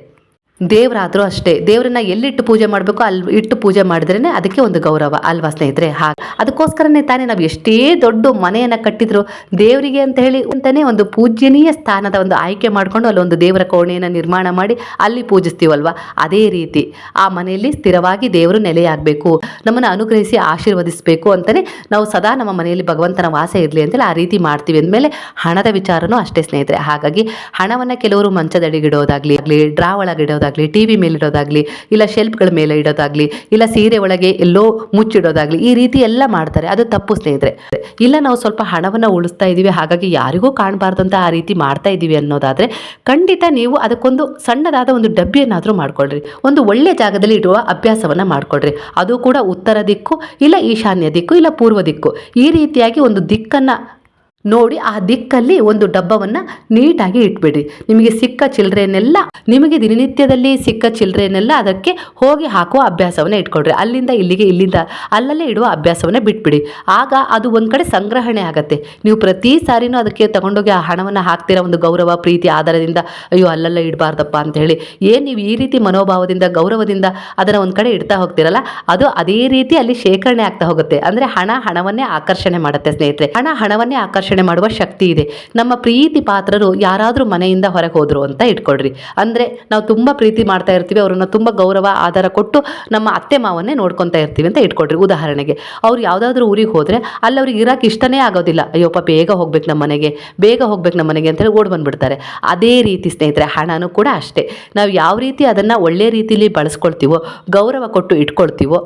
[SPEAKER 1] ದೇವರಾದರೂ ಅಷ್ಟೇ, ದೇವರನ್ನ ಎಲ್ಲಿಟ್ಟು ಪೂಜೆ ಮಾಡಬೇಕು ಅಲ್ಲಿ ಇಟ್ಟು ಪೂಜೆ ಮಾಡಿದ್ರೇ ಅದಕ್ಕೆ ಒಂದು ಗೌರವ ಅಲ್ವಾ ಸ್ನೇಹಿತರೆ? ಹಾಗೆ. ಅದಕ್ಕೋಸ್ಕರನೇ ತಾನೇ ನಾವು ಎಷ್ಟೇ ದೊಡ್ಡ ಮನೆಯನ್ನು ಕಟ್ಟಿದ್ರು ದೇವರಿಗೆ ಅಂತ ಹೇಳಿ ಅಂತಲೇ ಒಂದು ಪೂಜ್ಯನೀಯ ಸ್ಥಾನದ ಒಂದು ಆಯ್ಕೆ ಮಾಡಿಕೊಂಡು ಅಲ್ಲಿ ಒಂದು ದೇವರ ಕೋಣೆಯನ್ನು ನಿರ್ಮಾಣ ಮಾಡಿ ಅಲ್ಲಿ ಪೂಜಿಸ್ತೀವಲ್ವ? ಅದೇ ರೀತಿ ಆ ಮನೆಯಲ್ಲಿ ಸ್ಥಿರವಾಗಿ ದೇವರು ನೆಲೆಯಾಗಬೇಕು, ನಮ್ಮನ್ನು ಅನುಗ್ರಹಿಸಿ ಆಶೀರ್ವದಿಸಬೇಕು ಅಂತಲೇ ನಾವು ಸದಾ ನಮ್ಮ ಮನೆಯಲ್ಲಿ ಭಗವಂತನ ವಾಸ ಇರಲಿ ಅಂತೇಳಿ ಆ ರೀತಿ ಮಾಡ್ತೀವಿ ಅಂದಮೇಲೆ ಹಣದ ವಿಚಾರನೂ ಅಷ್ಟೇ ಸ್ನೇಹಿತರೆ. ಹಾಗಾಗಿ ಹಣವನ್ನು ಕೆಲವರು ಮಂಚದಡಿಗಿಡೋದಾಗಲಿ ಆಗಲಿ ಡ್ರಾ ಒಳಗಿಡೋದಾಗ್ಲಿ ಟಿ ವಿ ಮೇಲೆ ಇಡೋದಾಗ್ಲಿ, ಇಲ್ಲ ಶೆಲ್ಫ್ಗಳ ಮೇಲೆ ಇಡೋದಾಗ್ಲಿ, ಇಲ್ಲ ಸೀರೆ ಒಳಗೆ ಎಲ್ಲೋ ಮುಚ್ಚಿಡೋದಾಗ್ಲಿ, ಈ ರೀತಿ ಎಲ್ಲ ಮಾಡ್ತಾರೆ. ಅದು ತಪ್ಪು ಸ್ನೇಹಿತರೆ. ಇಲ್ಲ ನಾವು ಸ್ವಲ್ಪ ಹಣವನ್ನು ಉಳಿಸ್ತಾ ಇದ್ದೀವಿ, ಹಾಗಾಗಿ ಯಾರಿಗೂ ಕಾಣಬಾರ್ದು ಅಂತ ಆ ರೀತಿ ಮಾಡ್ತಾ ಇದ್ದೀವಿ ಅನ್ನೋದಾದರೆ, ಖಂಡಿತ ನೀವು ಅದಕ್ಕೊಂದು ಸಣ್ಣದಾದ ಒಂದು ಡಬ್ಬಿಯನ್ನಾದರೂ ಮಾಡ್ಕೊಳ್ರಿ. ಒಂದು ಒಳ್ಳೆಯ ಜಾಗದಲ್ಲಿ ಇಡುವ ಅಭ್ಯಾಸವನ್ನು ಮಾಡ್ಕೊಳ್ರಿ. ಅದು ಕೂಡ ಉತ್ತರ ದಿಕ್ಕು, ಇಲ್ಲ ಈಶಾನ್ಯ ದಿಕ್ಕು, ಇಲ್ಲ ಪೂರ್ವ ದಿಕ್ಕು. ಈ ರೀತಿಯಾಗಿ ಒಂದು ದಿಕ್ಕನ್ನು ನೋಡಿ ಆ ದಿಕ್ಕಲ್ಲಿ ಒಂದು ಡಬ್ಬವನ್ನು ನೀಟಾಗಿ ಇಟ್ಬಿಡಿ ನಿಮಗೆ ಸಿಕ್ಕ ಚಿಲ್ಲರೆನೆಲ್ಲ ನಿಮಗೆ ದಿನನಿತ್ಯದಲ್ಲಿ ಸಿಕ್ಕ ಚಿಲ್ಲರೆನೆಲ್ಲ ಅದಕ್ಕೆ ಹೋಗಿ ಹಾಕುವ ಅಭ್ಯಾಸವನ್ನು ಇಟ್ಕೊಳ್ರಿ. ಅಲ್ಲಿಂದ ಇಲ್ಲಿಗೆ ಇಲ್ಲಿಂದ ಅಲ್ಲಲ್ಲೇ ಇಡುವ ಅಭ್ಯಾಸವನ್ನು ಬಿಟ್ಬಿಡಿ. ಆಗ ಅದು ಒಂದು ಕಡೆ ಸಂಗ್ರಹಣೆ ಆಗುತ್ತೆ. ನೀವು ಪ್ರತಿ ಸಾರಿನೂ ಅದಕ್ಕೆ ತಗೊಂಡೋಗಿ ಆ ಹಣವನ್ನು ಹಾಕ್ತಿರೋ? ಒಂದು ಗೌರವ, ಪ್ರೀತಿ ಆಧಾರದಿಂದ ಅಯ್ಯೋ ಅಲ್ಲೆಲ್ಲ ಇಡಬಾರ್ದಪ್ಪ ಅಂತ ಹೇಳಿ. ಏನು ನೀವು ಈ ರೀತಿ ಮನೋಭಾವದಿಂದ, ಗೌರವದಿಂದ ಅದನ್ನು ಒಂದು ಕಡೆ ಇಡ್ತಾ ಹೋಗ್ತಿರಲ್ಲ, ಅದು ಅದೇ ರೀತಿ ಅಲ್ಲಿ ಶೇಖರಣೆ ಆಗ್ತಾ ಹೋಗುತ್ತೆ. ಅಂದರೆ ಹಣ ಹಣವನ್ನೇ ಆಕರ್ಷಣೆ ಮಾಡುತ್ತೆ ಸ್ನೇಹಿತರೆ. ಹಣ ಹಣವನ್ನೇ ಆಕರ್ಷಣೆ ಮಾಡುವ ಶಕ್ತಿ ಇದೆ. ನಮ್ಮ ಪ್ರೀತಿ ಪಾತ್ರರು ಯಾರಾದರೂ ಮನೆಯಿಂದ ಹೊರಗೆ ಹೋದರು ಅಂತ ಇಟ್ಕೊಳ್ರಿ. ಅಂದರೆ ನಾವು ತುಂಬ ಪ್ರೀತಿ ಮಾಡ್ತಾ ಇರ್ತೀವಿ, ಅವ್ರನ್ನ ತುಂಬ ಗೌರವ ಆಧಾರ ಕೊಟ್ಟು ನಮ್ಮ ಅತ್ತೆ ಮಾವನ್ನೇ ನೋಡ್ಕೊತಾ ಇರ್ತೀವಿ ಅಂತ ಇಟ್ಕೊಳ್ರಿ. ಉದಾಹರಣೆಗೆ, ಅವ್ರು ಯಾವುದಾದ್ರೂ ಊರಿಗೆ ಹೋದರೆ ಅಲ್ಲಿ ಅವ್ರಿಗೆ ಇರೋಕೆ ಇಷ್ಟನೇ ಆಗೋದಿಲ್ಲ. ಅಯ್ಯೋಪ್ಪ ಬೇಗ ಹೋಗ್ಬೇಕು ನಮ್ಮ ಮನೆಗೆ, ಬೇಗ ಹೋಗ್ಬೇಕು ನಮ್ಮ ಮನೆಗೆ ಅಂತೇಳಿ ಓಡ್ ಬಂದ್ಬಿಡ್ತಾರೆ. ಅದೇ ರೀತಿ ಸ್ನೇಹಿತರೆ, ಹಣನೂ ಕೂಡ ಅಷ್ಟೇ. ನಾವು ಯಾವ ರೀತಿ ಅದನ್ನು ಒಳ್ಳೆ ರೀತಿಯಲ್ಲಿ ಬಳಸ್ಕೊಳ್ತೀವೋ, ಗೌರವ ಕೊಟ್ಟು ಇಟ್ಕೊಳ್ತೀವೋ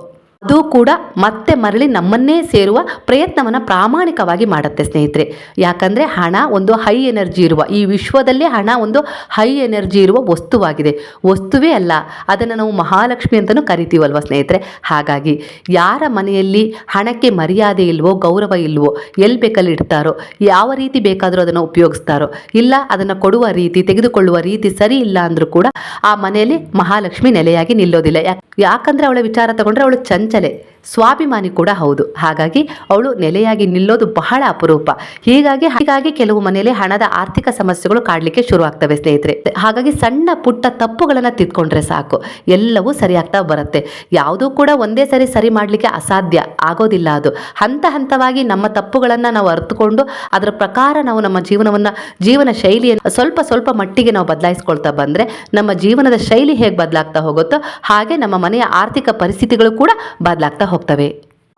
[SPEAKER 1] ಅದು ಕೂಡ ಮತ್ತೆ ಮರಳಿ ನಮ್ಮನ್ನೇ ಸೇರುವ ಪ್ರಯತ್ನವನ್ನು ಪ್ರಾಮಾಣಿಕವಾಗಿ ಮಾಡುತ್ತೆ ಸ್ನೇಹಿತರೆ. ಯಾಕಂದರೆ ಹಣ ಒಂದು ಹೈ ಎನರ್ಜಿ ಇರುವ, ಈ ವಿಶ್ವದಲ್ಲೇ ಹಣ ಒಂದು ಹೈ ಎನರ್ಜಿ ಇರುವ ವಸ್ತುವಾಗಿದೆ. ವಸ್ತುವೇ ಅಲ್ಲ, ಅದನ್ನು ನಾವು ಮಹಾಲಕ್ಷ್ಮಿ ಅಂತಲೂ ಕರಿತೀವಲ್ವ ಸ್ನೇಹಿತರೆ? ಹಾಗಾಗಿ ಯಾರ ಮನೆಯಲ್ಲಿ ಹಣಕ್ಕೆ ಮರ್ಯಾದೆ ಇಲ್ವೋ, ಗೌರವ ಇಲ್ವೋ, ಎಲ್ಲಿ ಬೇಕಲ್ಲಿ ಇಡ್ತಾರೋ, ಯಾವ ರೀತಿ ಬೇಕಾದರೂ ಅದನ್ನು ಉಪಯೋಗಿಸ್ತಾರೋ, ಇಲ್ಲ ಅದನ್ನು ಕೊಡುವ ರೀತಿ, ತೆಗೆದುಕೊಳ್ಳುವ ರೀತಿ ಸರಿ ಇಲ್ಲ ಅಂದರೂ ಕೂಡ ಆ ಮನೆಯಲ್ಲಿ ಮಹಾಲಕ್ಷ್ಮಿ ನೆಲೆಯಾಗಿ ನಿಲ್ಲೋದಿಲ್ಲ. ಯಾಕಂದರೆ ಅವಳ ವಿಚಾರ ತಗೊಂಡ್ರೆ ಅವಳು ಚಂಚಲೆ ಸ್ವಾಭಿಮಾನಿ ಕೂಡ ಹೌದು. ಹಾಗಾಗಿ ಅವಳು ನೆಲೆಯಾಗಿ ನಿಲ್ಲೋದು ಬಹಳ ಅಪರೂಪ. ಹೀಗಾಗಿ ಹೀಗಾಗಿ ಕೆಲವು ಮನೆಯಲ್ಲಿ ಹಣದ ಆರ್ಥಿಕ ಸಮಸ್ಯೆಗಳು ಕಾಡಲಿಕ್ಕೆ ಶುರುವಾಗ್ತವೆ ಸ್ನೇಹಿತರೆ. ಹಾಗಾಗಿ ಸಣ್ಣ ಪುಟ್ಟ ತಪ್ಪುಗಳನ್ನು ತಿದ್ಕೊಂಡ್ರೆ ಸಾಕು. ಎಲ್ಲವೂ ಸರಿಯಾಗ್ತಾ ಬರುತ್ತೆ. ಯಾವುದೂ ಕೂಡ ಒಂದೇ ಸರಿ ಸರಿ ಮಾಡಲಿಕ್ಕೆ ಅಸಾಧ್ಯ ಆಗೋದಿಲ್ಲ ಅದು. ಹಂತ ಹಂತವಾಗಿ ನಮ್ಮ ತಪ್ಪುಗಳನ್ನು ನಾವು ಅರ್ಥಕೊಂಡು ಅದರ ಪ್ರಕಾರ ನಾವು ನಮ್ಮ ಜೀವನವನ್ನು, ಜೀವನ ಶೈಲಿಯನ್ನು ಸ್ವಲ್ಪ ಸ್ವಲ್ಪ ಮಟ್ಟಿಗೆ ನಾವು ಬದಲಾಯಿಸ್ಕೊಳ್ತಾ ಬಂದರೆ ನಮ್ಮ ಜೀವನದ ಶೈಲಿ ಹೇಗೆ ಬದಲಾಗ್ತಾ ಹೋಗುತ್ತೋ ಹಾಗೆ ನಮ್ಮ ಮನೆಯ ಆರ್ಥಿಕ ಪರಿಸ್ಥಿತಿಗಳು ಕೂಡ ಬದಲಾಗ್ತಾ ಹೋಗ್ತವೆ.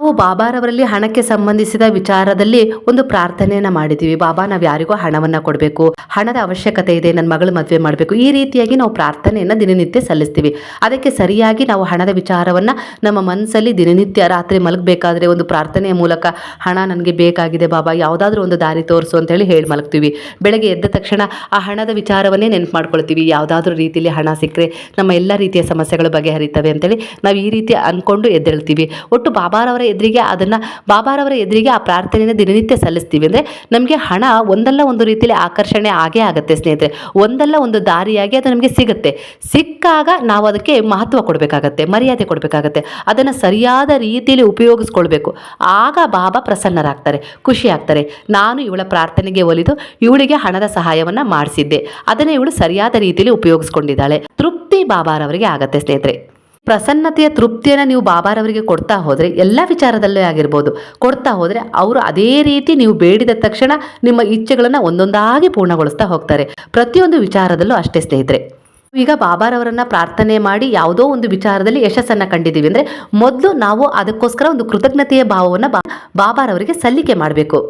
[SPEAKER 1] ನಾವು ಬಾಬಾರವರಲ್ಲಿ ಹಣಕ್ಕೆ ಸಂಬಂಧಿಸಿದ ವಿಚಾರದಲ್ಲಿ ಒಂದು ಪ್ರಾರ್ಥನೆಯನ್ನ ಮಾಡಿದೀವಿ ಬಾಬಾ, ನಾವು ಯಾರಿಗೂ ಹಣವನ್ನ ಕೊಡಬೇಕು. ಹಣದ ಅವಶ್ಯಕತೆ ಇದೆ. ನನ್ನ ಮಗಳು ಮದುವೆ ಮಾಡಬೇಕು. ಈ ರೀತಿಯಾಗಿ ನಾವು ಪ್ರಾರ್ಥನೆಯನ್ನ ದಿನನಿತ್ಯ ಸಲ್ಲಿಸ್ತೀವಿ. ಅದಕ್ಕೆ ಸರಿಯಾಗಿ ನಾವು ಹಣದ ವಿಚಾರವನ್ನ ನಮ್ಮ ಮನಸ್ಸಲ್ಲಿ ದಿನನಿತ್ಯ ರಾತ್ರಿ ಮಲಗಬೇಕಾದ್ರೆ ಒಂದು ಪ್ರಾರ್ಥನೆಯ ಮೂಲಕ ಹಣ ನನಗೆ ಬೇಕಾಗಿದೆ ಬಾಬಾ, ಯಾವುದಾದ್ರೂ ಒಂದು ದಾರಿ ತೋರಿಸು ಅಂತೇಳಿ ಹೇಳಿ ಮಲಗ್ತೀವಿ. ಬೆಳಗ್ಗೆ ಎದ್ದ ತಕ್ಷಣ ಆ ಹಣದ ವಿಚಾರವನ್ನೇ ನೆನಪು ಮಾಡ್ಕೊಳ್ತೀವಿ. ಯಾವುದಾದ್ರೂ ರೀತಿಯಲ್ಲಿ ಹಣ ಸಿಕ್ಕರೆ ನಮ್ಮ ಎಲ್ಲ ರೀತಿಯ ಸಮಸ್ಯೆಗಳು ಬಗೆಹರಿತವೆ ಅಂತೇಳಿ ನಾವು ಈ ರೀತಿ ಅಂದ್ಕೊಂಡು ಎದ್ದೇಳ್ತೀವಿ. ಒಟ್ಟು ಬಾಬಾರವರ ಎದುರಿಗೆ ಅದನ್ನು ಬಾಬಾರವರ ಎದುರಿಗೆ ಆ ಪ್ರಾರ್ಥನೆಯನ್ನು ದಿನನಿತ್ಯ ಸಲ್ಲಿಸ್ತೀವಿ. ಅಂದರೆ ನಮಗೆ ಹಣ ಒಂದಲ್ಲ ಒಂದು ರೀತಿಯಲ್ಲಿ ಆಕರ್ಷಣೆ ಆಗೇ ಆಗುತ್ತೆ ಸ್ನೇಹಿತರೆ. ಒಂದಲ್ಲ ಒಂದು ದಾರಿಯಾಗಿ ಅದು ನಮಗೆ ಸಿಗುತ್ತೆ. ಸಿಕ್ಕಾಗ ನಾವು ಅದಕ್ಕೆ ಮಹತ್ವ ಕೊಡಬೇಕಾಗತ್ತೆ, ಮರ್ಯಾದೆ ಕೊಡಬೇಕಾಗತ್ತೆ. ಅದನ್ನು ಸರಿಯಾದ ರೀತಿಯಲ್ಲಿ ಉಪಯೋಗಿಸ್ಕೊಳ್ಬೇಕು. ಆಗ ಬಾಬಾ ಪ್ರಸನ್ನರಾಗ್ತಾರೆ ಖುಷಿ ಆಗ್ತಾರೆ ನಾನು ಇವಳ ಪ್ರಾರ್ಥನೆಗೆ ಒಲಿದು ಇವಳಿಗೆ ಹಣದ ಸಹಾಯವನ್ನು ಮಾಡಿಸಿದ್ದೆ. ಅದನ್ನು ಇವಳು ಸರಿಯಾದ ರೀತಿಯಲ್ಲಿ ಉಪಯೋಗಿಸ್ಕೊಂಡಿದ್ದಾಳೆ. ತೃಪ್ತಿ ಬಾಬಾರವರಿಗೆ ಆಗತ್ತೆ ಸ್ನೇಹಿತರೆ. ಪ್ರಸನ್ನತೆಯ ತೃಪ್ತಿಯನ್ನು ನೀವು ಬಾಬಾರವರಿಗೆ ಕೊಡ್ತಾ ಹೋದರೆ, ಎಲ್ಲ ವಿಚಾರದಲ್ಲೇ ಆಗಿರ್ಬೋದು. ಕೊಡ್ತಾ ಹೋದರೆ ಅವರು ಅದೇ ರೀತಿ ನೀವು ಬೇಡಿದ ತಕ್ಷಣ ನಿಮ್ಮ ಇಚ್ಛೆಗಳನ್ನು ಒಂದೊಂದಾಗಿ ಪೂರ್ಣಗೊಳಿಸ್ತಾ ಹೋಗ್ತಾರೆ. ಪ್ರತಿಯೊಂದು ವಿಚಾರದಲ್ಲೂ ಅಷ್ಟೇ ಸ್ನೇಹಿತರೆ. ಈಗ ಬಾಬಾರವರನ್ನ ಪ್ರಾರ್ಥನೆ ಮಾಡಿ ಯಾವುದೋ ಒಂದು ವಿಚಾರದಲ್ಲಿ ಯಶಸ್ಸನ್ನ ಕಂಡಿದ್ದೀವಿ. ಅಂದ್ರೆ ಮೊದಲು ನಾವು ಅದಕ್ಕೋಸ್ಕರ ಒಂದು ಕೃತಜ್ಞತೆಯ ಭಾವವನ್ನ ಬಾಬಾರವರಿಗೆ ಸಲ್ಲಿಕೆ ಮಾಡಬೇಕು.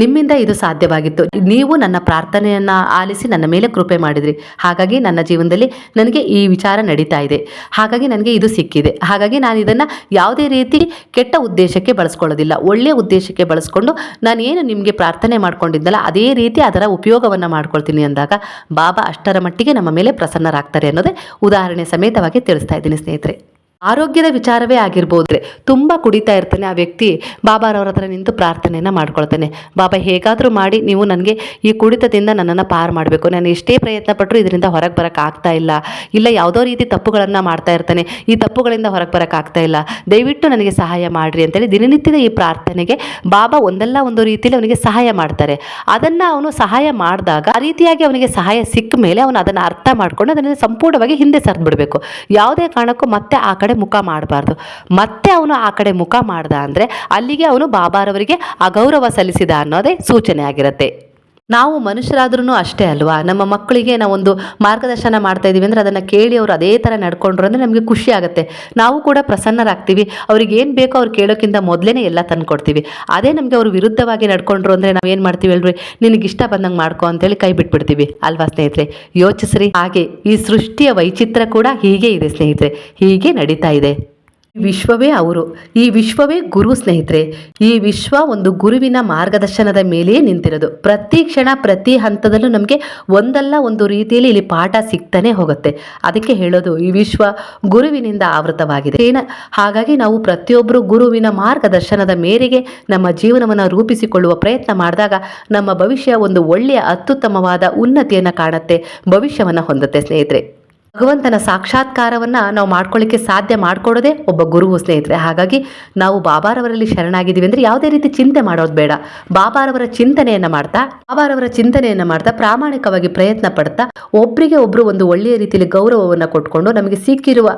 [SPEAKER 1] ನಿಮ್ಮಿಂದ ಇದು ಸಾಧ್ಯವಾಗಿತ್ತು. ನೀವು ನನ್ನ ಪ್ರಾರ್ಥನೆಯನ್ನ ಆಲಿಸಿ ನನ್ನ ಮೇಲೆ ಕೃಪೆ ಮಾಡಿದ್ರಿ. ಹಾಗಾಗಿ ನನ್ನ ಜೀವನದಲ್ಲಿ ನನಗೆ ಈ ವಿಚಾರ ನಡೀತಾ ಇದೆ. ಹಾಗಾಗಿ ನನಗೆ ಇದು ಸಿಕ್ಕಿದೆ. ಹಾಗಾಗಿ ನಾನು ಇದನ್ನ ಯಾವುದೇ ರೀತಿ ಕೆಟ್ಟ ಉದ್ದೇಶಕ್ಕೆ ಬಳಸ್ಕೊಳ್ಳೋದಿಲ್ಲ. ಒಳ್ಳೆಯ ಉದ್ದೇಶಕ್ಕೆ ಬಳಸ್ಕೊಂಡು ನಾನು ಏನು ನಿಮಗೆ ಪ್ರಾರ್ಥನೆ ಮಾಡ್ಕೊಂಡಿದ್ದಲ್ಲ, ಅದೇ ರೀತಿ ಅದರ ಉಪಯೋಗವನ್ನು ಮಾಡ್ಕೊಳ್ತೀನಿ ಅಂದಾಗ, ಬಾಬಾ ಅಷ್ಟರ ಮಟ್ಟಿಗೆ ನಮ್ಮ ಮೇಲೆ ಪ್ರಸನ್ನರಾಗ್ತಾರೆ ಅನ್ನೋದೇ ಉದಾಹರಣೆ ಸಮೇತವಾಗಿ ತಿಳಿಸ್ತಾ ಇದ್ದೀನಿ ಸ್ನೇಹಿತರೆ. ಆರೋಗ್ಯದ ವಿಚಾರವೇ ಆಗಿರ್ಬೋದ್ರೆ ತುಂಬ ಕುಡಿತಾ ಇರ್ತಾನೆ ಆ ವ್ಯಕ್ತಿ. ಬಾಬಾರವ್ರ ಹತ್ರ ನಿಂತು ಪ್ರಾರ್ಥನೆಯನ್ನು ಮಾಡ್ಕೊಳ್ತಾನೆ. ಬಾಬಾ, ಹೇಗಾದರೂ ಮಾಡಿ, ನೀವು ನನಗೆ ಈ ಕುಡಿತದಿಂದ ನನ್ನನ್ನು ಪಾರು ಮಾಡಬೇಕು. ನಾನು ಎಷ್ಟೇ ಪ್ರಯತ್ನ ಪಟ್ಟರು ಇದರಿಂದ ಹೊರಗೆ ಬರೋಕ್ಕಾಗ್ತಾ ಇಲ್ಲ. ಇಲ್ಲ, ಯಾವುದೋ ರೀತಿ ತಪ್ಪುಗಳನ್ನು ಮಾಡ್ತಾ ಇರ್ತಾನೆ. ಈ ತಪ್ಪುಗಳಿಂದ ಹೊರಗೆ ಬರೋಕ್ಕಾಗ್ತಾ ಇಲ್ಲ. ದಯವಿಟ್ಟು ನನಗೆ ಸಹಾಯ ಮಾಡಿರಿ. ಅಂತೇಳಿ ದಿನನಿತ್ಯದ ಈ ಪ್ರಾರ್ಥನೆಗೆ ಬಾಬಾ ಒಂದಲ್ಲ ಒಂದು ರೀತಿಯಲ್ಲಿ ಅವನಿಗೆ ಸಹಾಯ ಮಾಡ್ತಾರೆ. ಅದನ್ನು ಅವನು ಸಹಾಯ ಮಾಡಿದಾಗ ಆ ರೀತಿಯಾಗಿ ಅವನಿಗೆ ಸಹಾಯ ಸಿಕ್ಕ ಮೇಲೆ ಅವನು ಅದನ್ನು ಅರ್ಥ ಮಾಡಿಕೊಂಡು ಅದನ್ನು ಸಂಪೂರ್ಣವಾಗಿ ಹಿಂದೆ ಸರಿದು ಬಿಡಬೇಕು. ಯಾವುದೇ ಕಾರಣಕ್ಕೂ ಮತ್ತೆ ಆ ಕಡೆ ಮುಖ ಮಾಡಬಾರ್ದು. ಮತ್ತೆ ಅವನು ಆ ಕಡೆ ಮುಖ ಮಾಡ್ದ ಅಂದರೆ ಅಲ್ಲಿಗೆ ಅವನು ಬಾಬಾರವರಿಗೆ ಅಗೌರವ ಸಲ್ಲಿಸಿದ ಅನ್ನೋದೇ ಸೂಚನೆ ಆಗಿರುತ್ತೆ ನಾವು ಮನುಷ್ಯರಾದ್ರೂ ಅಷ್ಟೇ ಅಲ್ವಾ? ನಮ್ಮ ಮಕ್ಕಳಿಗೆ ನಾವೊಂದು ಮಾರ್ಗದರ್ಶನ ಮಾಡ್ತಾ ಇದ್ದೀವಿ ಅಂದರೆ ಅದನ್ನು ಕೇಳಿ ಅವರು ಅದೇ ಥರ ನಡ್ಕೊಂಡ್ರು ಅಂದರೆ ನಮಗೆ ಖುಷಿ ಆಗುತ್ತೆ. ನಾವು ಕೂಡ ಪ್ರಸನ್ನರಾಗ್ತೀವಿ. ಅವ್ರಿಗೆ ಏನು ಬೇಕೋ ಅವ್ರು ಕೇಳೋಕ್ಕಿಂತ ಮೊದಲೇ ಎಲ್ಲ ತಂದುಕೊಡ್ತೀವಿ ಅದೇ ನಮಗೆ ಅವರು ವಿರುದ್ಧವಾಗಿ ನಡ್ಕೊಂಡ್ರು ಅಂದರೆ ನಾವು ಏನು ಮಾಡ್ತೀವಿ ಹೇಳ್ರಿ? ನಿನಗೆ ಇಷ್ಟ ಬಂದಂಗೆ ಮಾಡ್ಕೊ ಅಂತೇಳಿ ಕೈ ಬಿಟ್ಬಿಡ್ತೀವಿ. ಅಲ್ವಾ ಸ್ನೇಹಿತರೆ? ಯೋಚಿಸ್ರಿ. ಹಾಗೆ ಈ ಸೃಷ್ಟಿಯ ವೈಚಿತ್ರ ಕೂಡ ಹೀಗೆ ಇದೆ ಸ್ನೇಹಿತರೆ. ಹೀಗೆ ನಡೀತಾ ಇದೆ. ವಿಶ್ವವೇ ಅವರು. ಈ ವಿಶ್ವವೇ ಗುರು ಸ್ನೇಹಿತರೆ. ಈ ವಿಶ್ವ ಒಂದು ಗುರುವಿನ ಮಾರ್ಗದರ್ಶನದ ಮೇಲೆಯೇ ನಿಂತಿರೋದು. ಪ್ರತಿ ಕ್ಷಣ, ಪ್ರತಿ ಹಂತದಲ್ಲೂ ನಮಗೆ ಒಂದಲ್ಲ ಒಂದು ರೀತಿಯಲ್ಲಿ ಇಲ್ಲಿ ಪಾಠ ಸಿಗ್ತಾನೆ ಹೋಗುತ್ತೆ. ಅದಕ್ಕೆ ಹೇಳೋದು, ಈ ವಿಶ್ವ ಗುರುವಿನಿಂದ ಆವೃತವಾಗಿದೆ. ಏನ, ಹಾಗಾಗಿ ನಾವು ಪ್ರತಿಯೊಬ್ಬರು ಗುರುವಿನ ಮಾರ್ಗದರ್ಶನದ ಮೇರೆಗೆ ನಮ್ಮ ಜೀವನವನ್ನು ರೂಪಿಸಿಕೊಳ್ಳುವ ಪ್ರಯತ್ನ ಮಾಡಿದಾಗ ನಮ್ಮ ಭವಿಷ್ಯ ಒಂದು ಒಳ್ಳೆಯ, ಅತ್ಯುತ್ತಮವಾದ ಉನ್ನತಿಯನ್ನು ಕಾಣುತ್ತೆ, ಭವಿಷ್ಯವನ್ನು ಹೊಂದುತ್ತೆ ಸ್ನೇಹಿತರೆ. ಭಗವಂತನ ಸಾಕ್ಷಾತ್ಕಾರವನ್ನ ನಾವು ಮಾಡ್ಕೊಳ್ಳಿಕ್ಕೆ ಸಾಧ್ಯ ಮಾಡ್ಕೊಡೋದೇ ಒಬ್ಬ ಗುರುವು ಸ್ನೇಹಿತರೆ. ಹಾಗಾಗಿ ನಾವು ಬಾಬಾರವರಲ್ಲಿ ಶರಣಾಗಿದ್ದೀವಿ ಅಂದರೆ ಯಾವುದೇ ರೀತಿ ಚಿಂತೆ ಮಾಡೋದು ಬೇಡ. ಬಾಬಾರವರ ಚಿಂತನೆಯನ್ನು ಮಾಡ್ತಾ, ಬಾಬಾರವರ ಚಿಂತನೆಯನ್ನು ಮಾಡ್ತಾ, ಪ್ರಾಮಾಣಿಕವಾಗಿ ಪ್ರಯತ್ನ ಪಡ್ತಾ ಒಬ್ಬರಿಗೆ ಒಬ್ಬರು ಒಂದು ಒಳ್ಳೆಯ ರೀತಿಯಲ್ಲಿ ಗೌರವವನ್ನು ಕೊಟ್ಕೊಂಡು ನಮಗೆ ಸಿಕ್ಕಿರುವ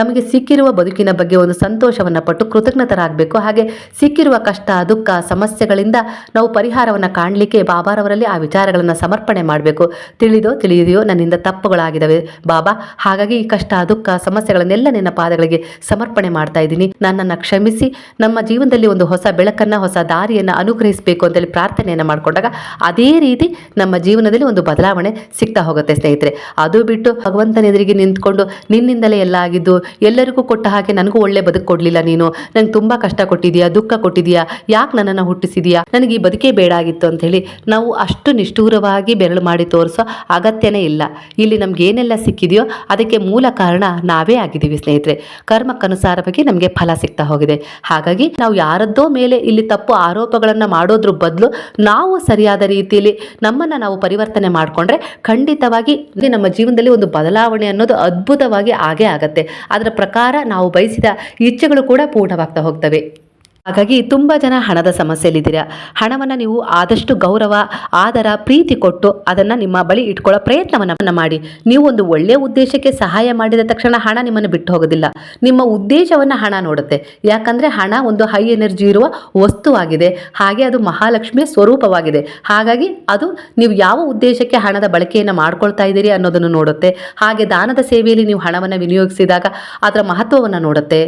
[SPEAKER 1] ನಮಗೆ ಸಿಕ್ಕಿರುವ ಬದುಕಿನ ಬಗ್ಗೆ ಒಂದು ಸಂತೋಷವನ್ನು ಪಟ್ಟು ಕೃತಜ್ಞತರಾಗಬೇಕು. ಹಾಗೆ ಸಿಕ್ಕಿರುವ ಕಷ್ಟ, ದುಃಖ, ಸಮಸ್ಯೆಗಳಿಂದ ನಾವು ಪರಿಹಾರವನ್ನು ಕಾಣಲಿಕ್ಕೆ ಬಾಬಾರವರಲ್ಲಿ ಆ ವಿಚಾರಗಳನ್ನು ಸಮರ್ಪಣೆ ಮಾಡಬೇಕು. ತಿಳಿದೋ ತಿಳಿದೆಯೋ ನನ್ನಿಂದ ತಪ್ಪುಗಳಾಗಿದ್ದಾವೆ. ಬಾಬಾ ಹಾಗಾಗಿ ಈ ಕಷ್ಟ, ದುಃಖ, ಸಮಸ್ಯೆಗಳನ್ನೆಲ್ಲ ನಿನ್ನ ಪಾದಗಳಿಗೆ ಸಮರ್ಪಣೆ ಮಾಡ್ತಾ ಇದ್ದೀನಿ. ನನ್ನನ್ನು ಕ್ಷಮಿಸಿ, ನಮ್ಮ ಜೀವನದಲ್ಲಿ ಒಂದು ಹೊಸ ಬೆಳಕನ್ನು, ಹೊಸ ದಾರಿಯನ್ನು ಅನುಗ್ರಹಿಸಬೇಕು ಅಂತೇಳಿ ಪ್ರಾರ್ಥನೆಯನ್ನು ಮಾಡಿಕೊಂಡಾಗ ಅದೇ ರೀತಿ ನಮ್ಮ ಜೀವನದಲ್ಲಿ ಒಂದು ಬದಲಾವಣೆ ಸಿಗ್ತಾ ಹೋಗುತ್ತೆ ಸ್ನೇಹಿತರೆ. ಅದು ಬಿಟ್ಟು ಭಗವಂತನ ಎದುರಿಗೆ ನಿಂತ್ಕೊಂಡು ನಿನ್ನಿಂದಲೇ ಎಲ್ಲ ಆಗಿದ್ದು, ಎಲ್ಲರಿಗೂ ಕೊಟ್ಟ ಹಾಗೆ ನನಗೂ ಒಳ್ಳೆ ಬದುಕು ಕೊಡಲಿಲ್ಲ ನೀನು. ನಂಗೆ ತುಂಬ ಕಷ್ಟ ಕೊಟ್ಟಿದೀಯಾ ದುಃಖ ಕೊಟ್ಟಿದೀಯಾ ಯಾಕೆ ನನ್ನನ್ನು ಹುಟ್ಟಿಸಿದೀಯಾ? ನನಗೆ ಈ ಬದುಕೇ ಬೇಡ ಆಗಿತ್ತು ಹೇಳಿ ನಾವು ಅಷ್ಟು ನಿಷ್ಠೂರವಾಗಿ ಬೆರಳು ಮಾಡಿ ತೋರಿಸೋ ಅಗತ್ಯನೇ ಇಲ್ಲ. ಇಲ್ಲಿ ನಮ್ಗೆ ಏನೆಲ್ಲ ಸಿಕ್ಕಿದೆಯೋ ಅದಕ್ಕೆ ಮೂಲ ಕಾರಣ ನಾವೇ ಆಗಿದ್ದೀವಿ, ಸ್ನೇಹಿತರೆ. ಕರ್ಮಕ್ಕನುಸಾರವಾಗಿ ನಮಗೆ ಫಲ ಸಿಗ್ತಾ ಹೋಗಿದೆ. ಹಾಗಾಗಿ ನಾವು ಯಾರದ್ದೋ ಮೇಲೆ ಇಲ್ಲಿ ತಪ್ಪು ಆರೋಪಗಳನ್ನು ಮಾಡೋದ್ರ ಬದಲು ನಾವು ಸರಿಯಾದ ರೀತಿಯಲ್ಲಿ ನಮ್ಮನ್ನು ನಾವು ಪರಿವರ್ತನೆ ಮಾಡಿಕೊಂಡ್ರೆ ಖಂಡಿತವಾಗಿ ನಮ್ಮ ಜೀವನದಲ್ಲಿ ಒಂದು ಬದಲಾವಣೆ ಅನ್ನೋದು ಅದ್ಭುತವಾಗಿ ಆಗೇ ಆಗತ್ತೆ. ಅದರ ಪ್ರಕಾರ ನಾವು ಬಯಸಿದ ಇಚ್ಛೆಗಳು ಕೂಡ ಪೂರ್ಣವಾಗ್ತಾ ಹೋಗ್ತವೆ. ಹಾಗಾಗಿ ತುಂಬ ಜನ ಹಣದ ಸಮಸ್ಯೆಯಲ್ಲಿದ್ದೀರಾ. ಹಣವನ್ನು ನೀವು ಆದಷ್ಟು ಗೌರವ, ಆದರ, ಪ್ರೀತಿ ಕೊಟ್ಟು ಅದನ್ನು ನಿಮ್ಮ ಬಳಿ ಇಟ್ಕೊಳ್ಳೋ ಪ್ರಯತ್ನವನ್ನು ಮಾಡಿ. ನೀವು ಒಂದು ಒಳ್ಳೆಯ ಉದ್ದೇಶಕ್ಕೆ ಸಹಾಯ ಮಾಡಿದ ತಕ್ಷಣ ಹಣ ನಿಮ್ಮನ್ನು ಬಿಟ್ಟು ಹೋಗೋದಿಲ್ಲ. ನಿಮ್ಮ ಉದ್ದೇಶವನ್ನು ಹಣ ನೋಡುತ್ತೆ. ಯಾಕಂದರೆ ಹಣ ಒಂದು ಹೈ ಎನರ್ಜಿ ಇರುವ ವಸ್ತುವಾಗಿದೆ ಹಾಗೆ ಅದು ಮಹಾಲಕ್ಷ್ಮಿಯ ಸ್ವರೂಪವಾಗಿದೆ. ಹಾಗಾಗಿ ಅದು ನೀವು ಯಾವ ಉದ್ದೇಶಕ್ಕೆ ಹಣದ ಬಳಕೆಯನ್ನು ಮಾಡ್ಕೊಳ್ತಾ ಇದ್ದೀರಿ ಅನ್ನೋದನ್ನು ನೋಡುತ್ತೆ. ಹಾಗೆ ದಾನದ ಸೇವೆಯಲ್ಲಿ ನೀವು ಹಣವನ್ನು ವಿನಿಯೋಗಿಸಿದಾಗ ಅದರ ಮಹತ್ವವನ್ನು ನೋಡುತ್ತೆ.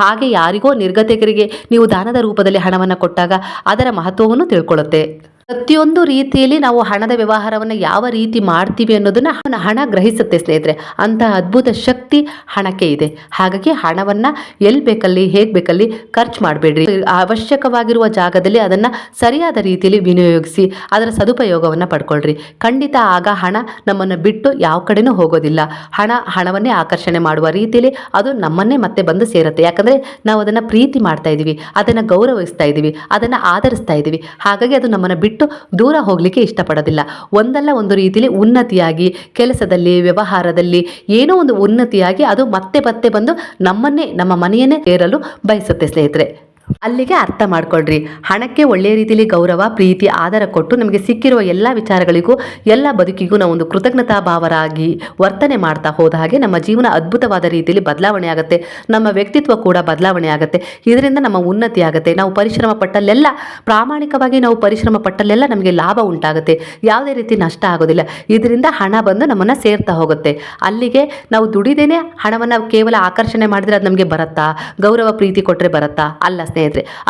[SPEAKER 1] ಹಾಗೆ ಯಾರಿಗೋ ನಿರ್ಗತಿಕರಿಗೆ ನೀವು ದಾನದ ರೂಪದಲ್ಲಿ ಹಣವನ್ನು ಕೊಟ್ಟಾಗ ಅದರ ಮಹತ್ವವನ್ನು ತಿಳ್ಕೊಳ್ಳುತ್ತೆ. ಪ್ರತಿಯೊಂದು ರೀತಿಯಲ್ಲಿ ನಾವು ಹಣದ ವ್ಯವಹಾರವನ್ನು ಯಾವ ರೀತಿ ಮಾಡ್ತೀವಿ ಅನ್ನೋದನ್ನ ಹಣ ಗ್ರಹಿಸುತ್ತೆ ಸ್ನೇಹಿತರೆ. ಅಂತಹ ಅದ್ಭುತ ಶಕ್ತಿ ಹಣಕ್ಕೆ ಇದೆ. ಹಾಗಾಗಿ ಹಣವನ್ನು ಎಲ್ಲಿ ಬೇಕಲ್ಲಿ, ಹೇಗೆ ಬೇಕಲ್ಲಿ ಖರ್ಚು ಮಾಡಬೇಡ್ರಿ. ಅವಶ್ಯಕವಾಗಿರುವ ಜಾಗದಲ್ಲಿ ಅದನ್ನು ಸರಿಯಾದ ರೀತಿಯಲ್ಲಿ ವಿನಿಯೋಗಿಸಿ ಅದರ ಸದುಪಯೋಗವನ್ನು ಪಡ್ಕೊಳ್ರಿ. ಖಂಡಿತ ಆಗ ಹಣ ನಮ್ಮನ್ನು ಬಿಟ್ಟು ಯಾವ ಕಡೆನೂ ಹೋಗೋದಿಲ್ಲ. ಹಣ, ಹಣವನ್ನೇ ಆಕರ್ಷಣೆ ಮಾಡುವ ರೀತಿಯಲ್ಲಿ ಅದು ನಮ್ಮನ್ನೇ ಮತ್ತೆ ಬಂದು ಸೇರುತ್ತೆ. ಯಾಕಂದರೆ ನಾವು ಅದನ್ನು ಪ್ರೀತಿ ಮಾಡ್ತಾ ಇದ್ದೀವಿ ಅದನ್ನು ಗೌರವಿಸ್ತಾ ಇದ್ದೀವಿ ಅದನ್ನು ಆಧರಿಸ್ತಾ ಇದ್ದೀವಿ ಹಾಗಾಗಿ ಅದು ನಮ್ಮನ್ನು ಬಿಟ್ಟು ದೂರ ಹೋಗಲಿಕ್ಕೆ ಇಷ್ಟಪಡೋದಿಲ್ಲ. ಒಂದಲ್ಲ ಒಂದು ರೀತಿಯಲ್ಲಿ ಉನ್ನತಿಯಾಗಿ, ಕೆಲಸದಲ್ಲಿ, ವ್ಯವಹಾರದಲ್ಲಿ ಏನೋ ಒಂದು ಉನ್ನತಿಯಾಗಿ ಅದು ಮತ್ತೆ ಮತ್ತೆ ಬಂದು ನಮ್ಮನ್ನೇ, ನಮ್ಮ ಮನೆಯನ್ನೇ ಸೇರಲು ಬಯಸುತ್ತೆ ಸ್ನೇಹಿತರೆ. ಅಲ್ಲಿಗೆ ಅರ್ಥ ಮಾಡ್ಕೊಳ್ರಿ. ಹಣಕ್ಕೆ ಒಳ್ಳೆಯ ರೀತಿಯಲ್ಲಿ ಗೌರವ, ಪ್ರೀತಿ ಆಧಾರ ಕೊಟ್ಟು ನಮಗೆ ಸಿಕ್ಕಿರುವ ಎಲ್ಲ ವಿಚಾರಗಳಿಗೂ, ಎಲ್ಲ ಬದುಕಿಗೂ ನಾವು ಒಂದು ಕೃತಜ್ಞತಾ ಭಾವರಾಗಿ ವರ್ತನೆ ಮಾಡ್ತಾ ಹೋದ ಹಾಗೆ ನಮ್ಮ ಜೀವನ ಅದ್ಭುತವಾದ ರೀತಿಯಲ್ಲಿ ಬದಲಾವಣೆ ಆಗುತ್ತೆ. ನಮ್ಮ ವ್ಯಕ್ತಿತ್ವ ಕೂಡ ಬದಲಾವಣೆ ಆಗುತ್ತೆ. ಇದರಿಂದ ನಮ್ಮ ಉನ್ನತಿ ಆಗುತ್ತೆ. ನಾವು ಪರಿಶ್ರಮ ಪಟ್ಟಲ್ಲೆಲ್ಲ, ಪ್ರಾಮಾಣಿಕವಾಗಿ ನಾವು ಪರಿಶ್ರಮ ಪಟ್ಟಲ್ಲೆಲ್ಲ ನಮಗೆ ಲಾಭ ಉಂಟಾಗುತ್ತೆ. ಯಾವುದೇ ರೀತಿ ನಷ್ಟ ಆಗೋದಿಲ್ಲ. ಇದರಿಂದ ಹಣ ಬಂದು ನಮ್ಮನ್ನು ಸೇರ್ತಾ ಹೋಗುತ್ತೆ. ಅಲ್ಲಿಗೆ ನಾವು ದುಡಿದೇನೆ ಹಣವನ್ನು ಕೇವಲ ಆಕರ್ಷಣೆ ಮಾಡಿದರೆ ಅದು ನಮಗೆ ಬರುತ್ತಾ? ಗೌರವ, ಪ್ರೀತಿ ಕೊಟ್ಟರೆ ಬರುತ್ತಾ? ಅಲ್ಲ ಸ್ನೇಹಿತರೆ.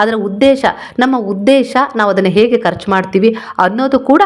[SPEAKER 1] ಅದರ ಉದ್ದೇಶ, ನಮ್ಮ ಉದ್ದೇಶ ನಾವು ಅದನ್ನು ಹೇಗೆ ಖರ್ಚು ಮಾಡ್ತೀವಿ ಅನ್ನೋದು ಕೂಡ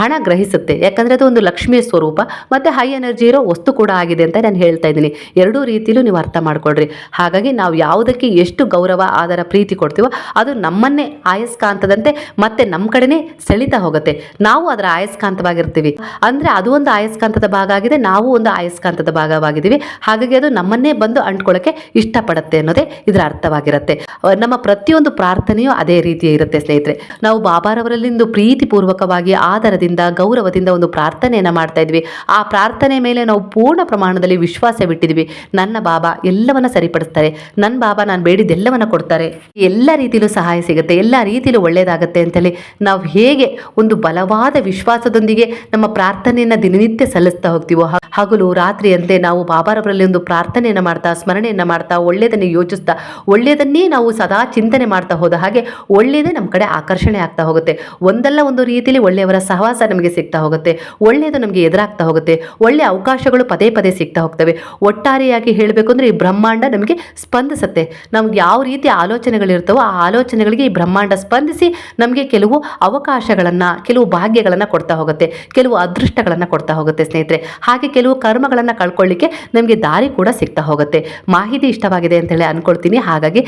[SPEAKER 1] ಹಣ ಗ್ರಹಿಸುತ್ತೆ. ಯಾಕಂದರೆ ಅದು ಒಂದು ಲಕ್ಷ್ಮಿಯ ಸ್ವರೂಪ, ಮತ್ತು ಹೈ ಎನರ್ಜಿ ಇರೋ ವಸ್ತು ಕೂಡ ಆಗಿದೆ ಅಂತ ನಾನು ಹೇಳ್ತಾ ಇದ್ದೀನಿ. ಎರಡೂ ರೀತಿಯಲ್ಲೂ ನೀವು ಅರ್ಥ ಮಾಡ್ಕೊಳ್ರಿ. ಹಾಗಾಗಿ ನಾವು ಯಾವುದಕ್ಕೆ ಎಷ್ಟು ಗೌರವ, ಆದರ, ಪ್ರೀತಿ ಕೊಡ್ತೀವೋ ಅದು ನಮ್ಮನ್ನೇ ಆಯಸ್ಕಾಂತದಂತೆ ಮತ್ತೆ ನಮ್ಮ ಕಡೆನೇ ಸೆಳಿತಾ ಹೋಗುತ್ತೆ. ನಾವು ಅದರ ಆಯಸ್ಕಾಂತವಾಗಿರ್ತೀವಿ. ಅಂದರೆ ಅದು ಒಂದು ಆಯಸ್ಕಾಂತದ ಭಾಗ ಆಗಿದೆ, ನಾವು ಒಂದು ಆಯಸ್ಕಾಂತದ ಭಾಗವಾಗಿದ್ದೀವಿ. ಹಾಗಾಗಿ ಅದು ನಮ್ಮನ್ನೇ ಬಂದು ಅಂಟ್ಕೊಳ್ಳೋಕ್ಕೆ ಇಷ್ಟಪಡುತ್ತೆ ಅನ್ನೋದೇ ಇದರ ಅರ್ಥವಾಗಿರುತ್ತೆ. ನಮ್ಮ ಪ್ರತಿಯೊಂದು ಪ್ರಾರ್ಥನೆಯೂ ಅದೇ ರೀತಿ ಇರುತ್ತೆ, ಸ್ನೇಹಿತರೆ. ನಾವು ಬಾಬಾರವರಲ್ಲಿಂದು ಪ್ರೀತಿಪೂರ್ವಕವಾಗಿ, ಆದರದಿಂದ, ಗೌರವದಿಂದ ಒಂದು ಪ್ರಾರ್ಥನೆಯನ್ನು ಮಾಡ್ತಾ ಇದ್ವಿ. ಆ ಪ್ರಾರ್ಥನೆ ಮೇಲೆ ನಾವು ಪೂರ್ಣ ಪ್ರಮಾಣದಲ್ಲಿ ವಿಶ್ವಾಸ ಬಿಟ್ಟಿದ್ವಿ. ನನ್ನ ಬಾಬಾ ಎಲ್ಲವನ್ನ ಸರಿಪಡಿಸ್ತಾರೆ. ನನ್ನ ಬಾಬಾ ನಾನು ಬೇಡಿದ್ದೆಲ್ಲವನ್ನ ಕೊಡ್ತಾರೆ. ಎಲ್ಲ ರೀತಿಯಲ್ಲೂ ಸಹಾಯ ಸಿಗುತ್ತೆ, ಎಲ್ಲ ರೀತಿಯಲ್ಲೂ ಒಳ್ಳೆಯದಾಗುತ್ತೆ ಅಂತೇಳಿ ನಾವು ಹೇಗೆ ಒಂದು ಬಲವಾದ ವಿಶ್ವಾಸದೊಂದಿಗೆ ನಮ್ಮ ಪ್ರಾರ್ಥನೆಯನ್ನು ದಿನನಿತ್ಯ ಸಲ್ಲಿಸ್ತಾ ಹೋಗ್ತೀವೋ ಹಗಲು, ರಾತ್ರಿಯಂತೆ ನಾವು ಬಾಬಾರವರಲ್ಲಿ ಒಂದು ಪ್ರಾರ್ಥನೆಯನ್ನು ಮಾಡ್ತಾ, ಸ್ಮರಣೆಯನ್ನು ಮಾಡ್ತಾ ಒಳ್ಳೆಯದನ್ನೇ ಯೋಚಿಸ್ತಾ ಒಳ್ಳೆಯದನ್ನೇ ನಾವು ಸದಾ ಚಿಂತನೆ ಮಾಡ್ತಾ ಹೋದ ಹಾಗೆ ಒಳ್ಳೆಯದೇ ನಮ್ಮ ಕಡೆ ಆಕರ್ಷಣೆ ಆಗ್ತಾ ಹೋಗುತ್ತೆ. ಒಂದಲ್ಲ ಒಂದು ರೀತಿಯಲ್ಲಿ ಒಳ್ಳೆಯವರ ಸಹವಾಸ ನಮಗೆ ಸಿಗ್ತಾ ಹೋಗುತ್ತೆ. ಒಳ್ಳೆಯದು ನಮಗೆ ಎದುರಾಗ್ತಾ ಹೋಗುತ್ತೆ. ಒಳ್ಳೆಯ ಅವಕಾಶಗಳು ಪದೇ ಪದೇ ಸಿಗ್ತಾ ಹೋಗ್ತವೆ. ಒಟ್ಟಾರೆಯಾಗಿ ಹೇಳಬೇಕು ಅಂದರೆ ಈ ಬ್ರಹ್ಮಾಂಡ ನಮಗೆ ಸ್ಪಂದಿಸುತ್ತೆ. ನಮ್ಗೆ ಯಾವ ರೀತಿ ಆಲೋಚನೆಗಳಿರ್ತವೋ ಆ ಆಲೋಚನೆಗಳಿಗೆ ಈ ಬ್ರಹ್ಮಾಂಡ ಸ್ಪಂದಿಸಿ ನಮಗೆ ಕೆಲವು ಅವಕಾಶಗಳನ್ನು, ಕೆಲವು ಭಾಗ್ಯಗಳನ್ನು ಕೊಡ್ತಾ ಹೋಗುತ್ತೆ. ಕೆಲವು ಅದೃಷ್ಟಗಳನ್ನು ಕೊಡ್ತಾ ಹೋಗುತ್ತೆ ಸ್ನೇಹಿತರೆ. ಹಾಗೆ ಕೆಲವು ಕರ್ಮಗಳನ್ನು ಕಳ್ಕೊಳ್ಳಿಕ್ಕೆ ನಮಗೆ ದಾರಿ ಕೂಡ ಸಿಗ್ತಾ ಹೋಗುತ್ತೆ. ಮಾಹಿತಿ ಇಷ್ಟವಾಗಿದೆ ಅಂತೇಳಿ ಅಂದ್ಕೊಳ್ತೀನಿ ಹಾಗಾಗಿ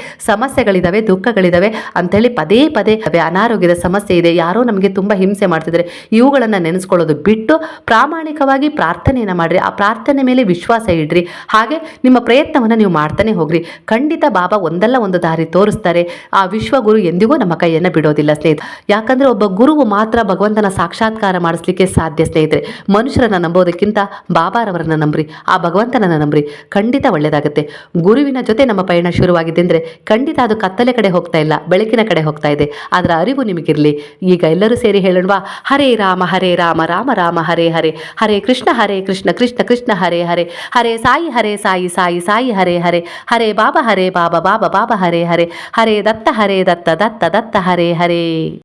[SPEAKER 1] ಸಮಸ್ಯೆಗಳಿದಾವೆ ದುಃಖಗಳಿದ್ದಾವೆ ಅಂಥೇಳಿ ಪದೇ ಪದೇ ಅನಾರೋಗ್ಯದ ಸಮಸ್ಯೆ ಇದೆ. ಯಾರೋ ನಮಗೆ ತುಂಬ ಹಿಂಸೆ ಮಾಡ್ತಿದ್ದಾರೆ. ಇವುಗಳನ್ನು ನೆನೆಸ್ಕೊಳ್ಳೋದು ಬಿಟ್ಟು ಪ್ರಾಮಾಣಿಕವಾಗಿ ಪ್ರಾರ್ಥನೆಯನ್ನು ಮಾಡ್ರಿ. ಆ ಪ್ರಾರ್ಥನೆ ಮೇಲೆ ವಿಶ್ವಾಸ ಇಡ್ರಿ. ಹಾಗೆ ನಿಮ್ಮ ಪ್ರಯತ್ನವನ್ನು ನೀವು ಮಾಡ್ತಾನೆ ಹೋಗ್ರಿ. ಖಂಡಿತ ಬಾಬಾ ಒಂದಲ್ಲ ಒಂದು ದಾರಿ ತೋರಿಸ್ತಾರೆ. ಆ ವಿಶ್ವಗುರು ಎಂದಿಗೂ ನಮ್ಮ ಕೈಯನ್ನು ಬಿಡೋದಿಲ್ಲ ಸ್ನೇಹಿತ ಯಾಕಂದ್ರೆ ಒಬ್ಬ ಗುರುವು ಮಾತ್ರ ಭಗವಂತನ ಸಾಕ್ಷಾತ್ಕಾರ ಮಾಡಿಸ್ಲಿಕ್ಕೆ ಸಾಧ್ಯ ಸ್ನೇಹಿತರೆ. ಮನುಷ್ಯರನ್ನ ನಂಬೋದಕ್ಕಿಂತ ಬಾಬಾರವರನ್ನು ನಂಬ್ರಿ. ಆ ಭಗವಂತನನ್ನು ನಂಬ್ರಿ. ಖಂಡಿತ ಒಳ್ಳೆಯದಾಗುತ್ತೆ ಗುರುವಿನ ಜೊತೆ ನಮ್ಮ ಪಯಣ ಶುರುವಾಗಿದೆ ಅಂದರೆ ಖಂಡಿತ ಅದು ಕತ್ತಲೆ ಕಡೆ ಹೋಗ್ತಾ ಇಲ್ಲ, ಬೆಳಕಿನ ಕಡೆ ಹೋಗ್ತಾ ಇದೆ. ಅದರ ಅರಿವು ನಿಮಗಿರಲಿ. ಈಗ ಎಲ್ಲರೂ ಸೇರಿ ಹೇಳೋಣವಾ? ಹರೇ ರಾಮ ಹರೇ ರಾಮ ರಾಮ ರಾಮ, ಹರೇ ಹರೇ. ಹರೇ ಕೃಷ್ಣ ಹರೇ ಕೃಷ್ಣ ಕೃಷ್ಣ ಕೃಷ್ಣ, ಹರೇ ಹರೇ. ಹರೇ ಸಾಯಿ ಹರೇ ಸಾಯಿ ಸಾಯಿ ಸಾಯಿ, ಹರೇ ಹರೇ. ಹರೇ ಬಾಬಾ ಹರೇ ಬಾಬಾ ಬಾಬಾ ಬಾಬಾ, ಹರೇ ಹರೇ. ಹರೇ ದತ್ತ ಹರೇ ದತ್ತ ದತ್ತ ದತ್ತ, ಹರೇ ಹರೇ.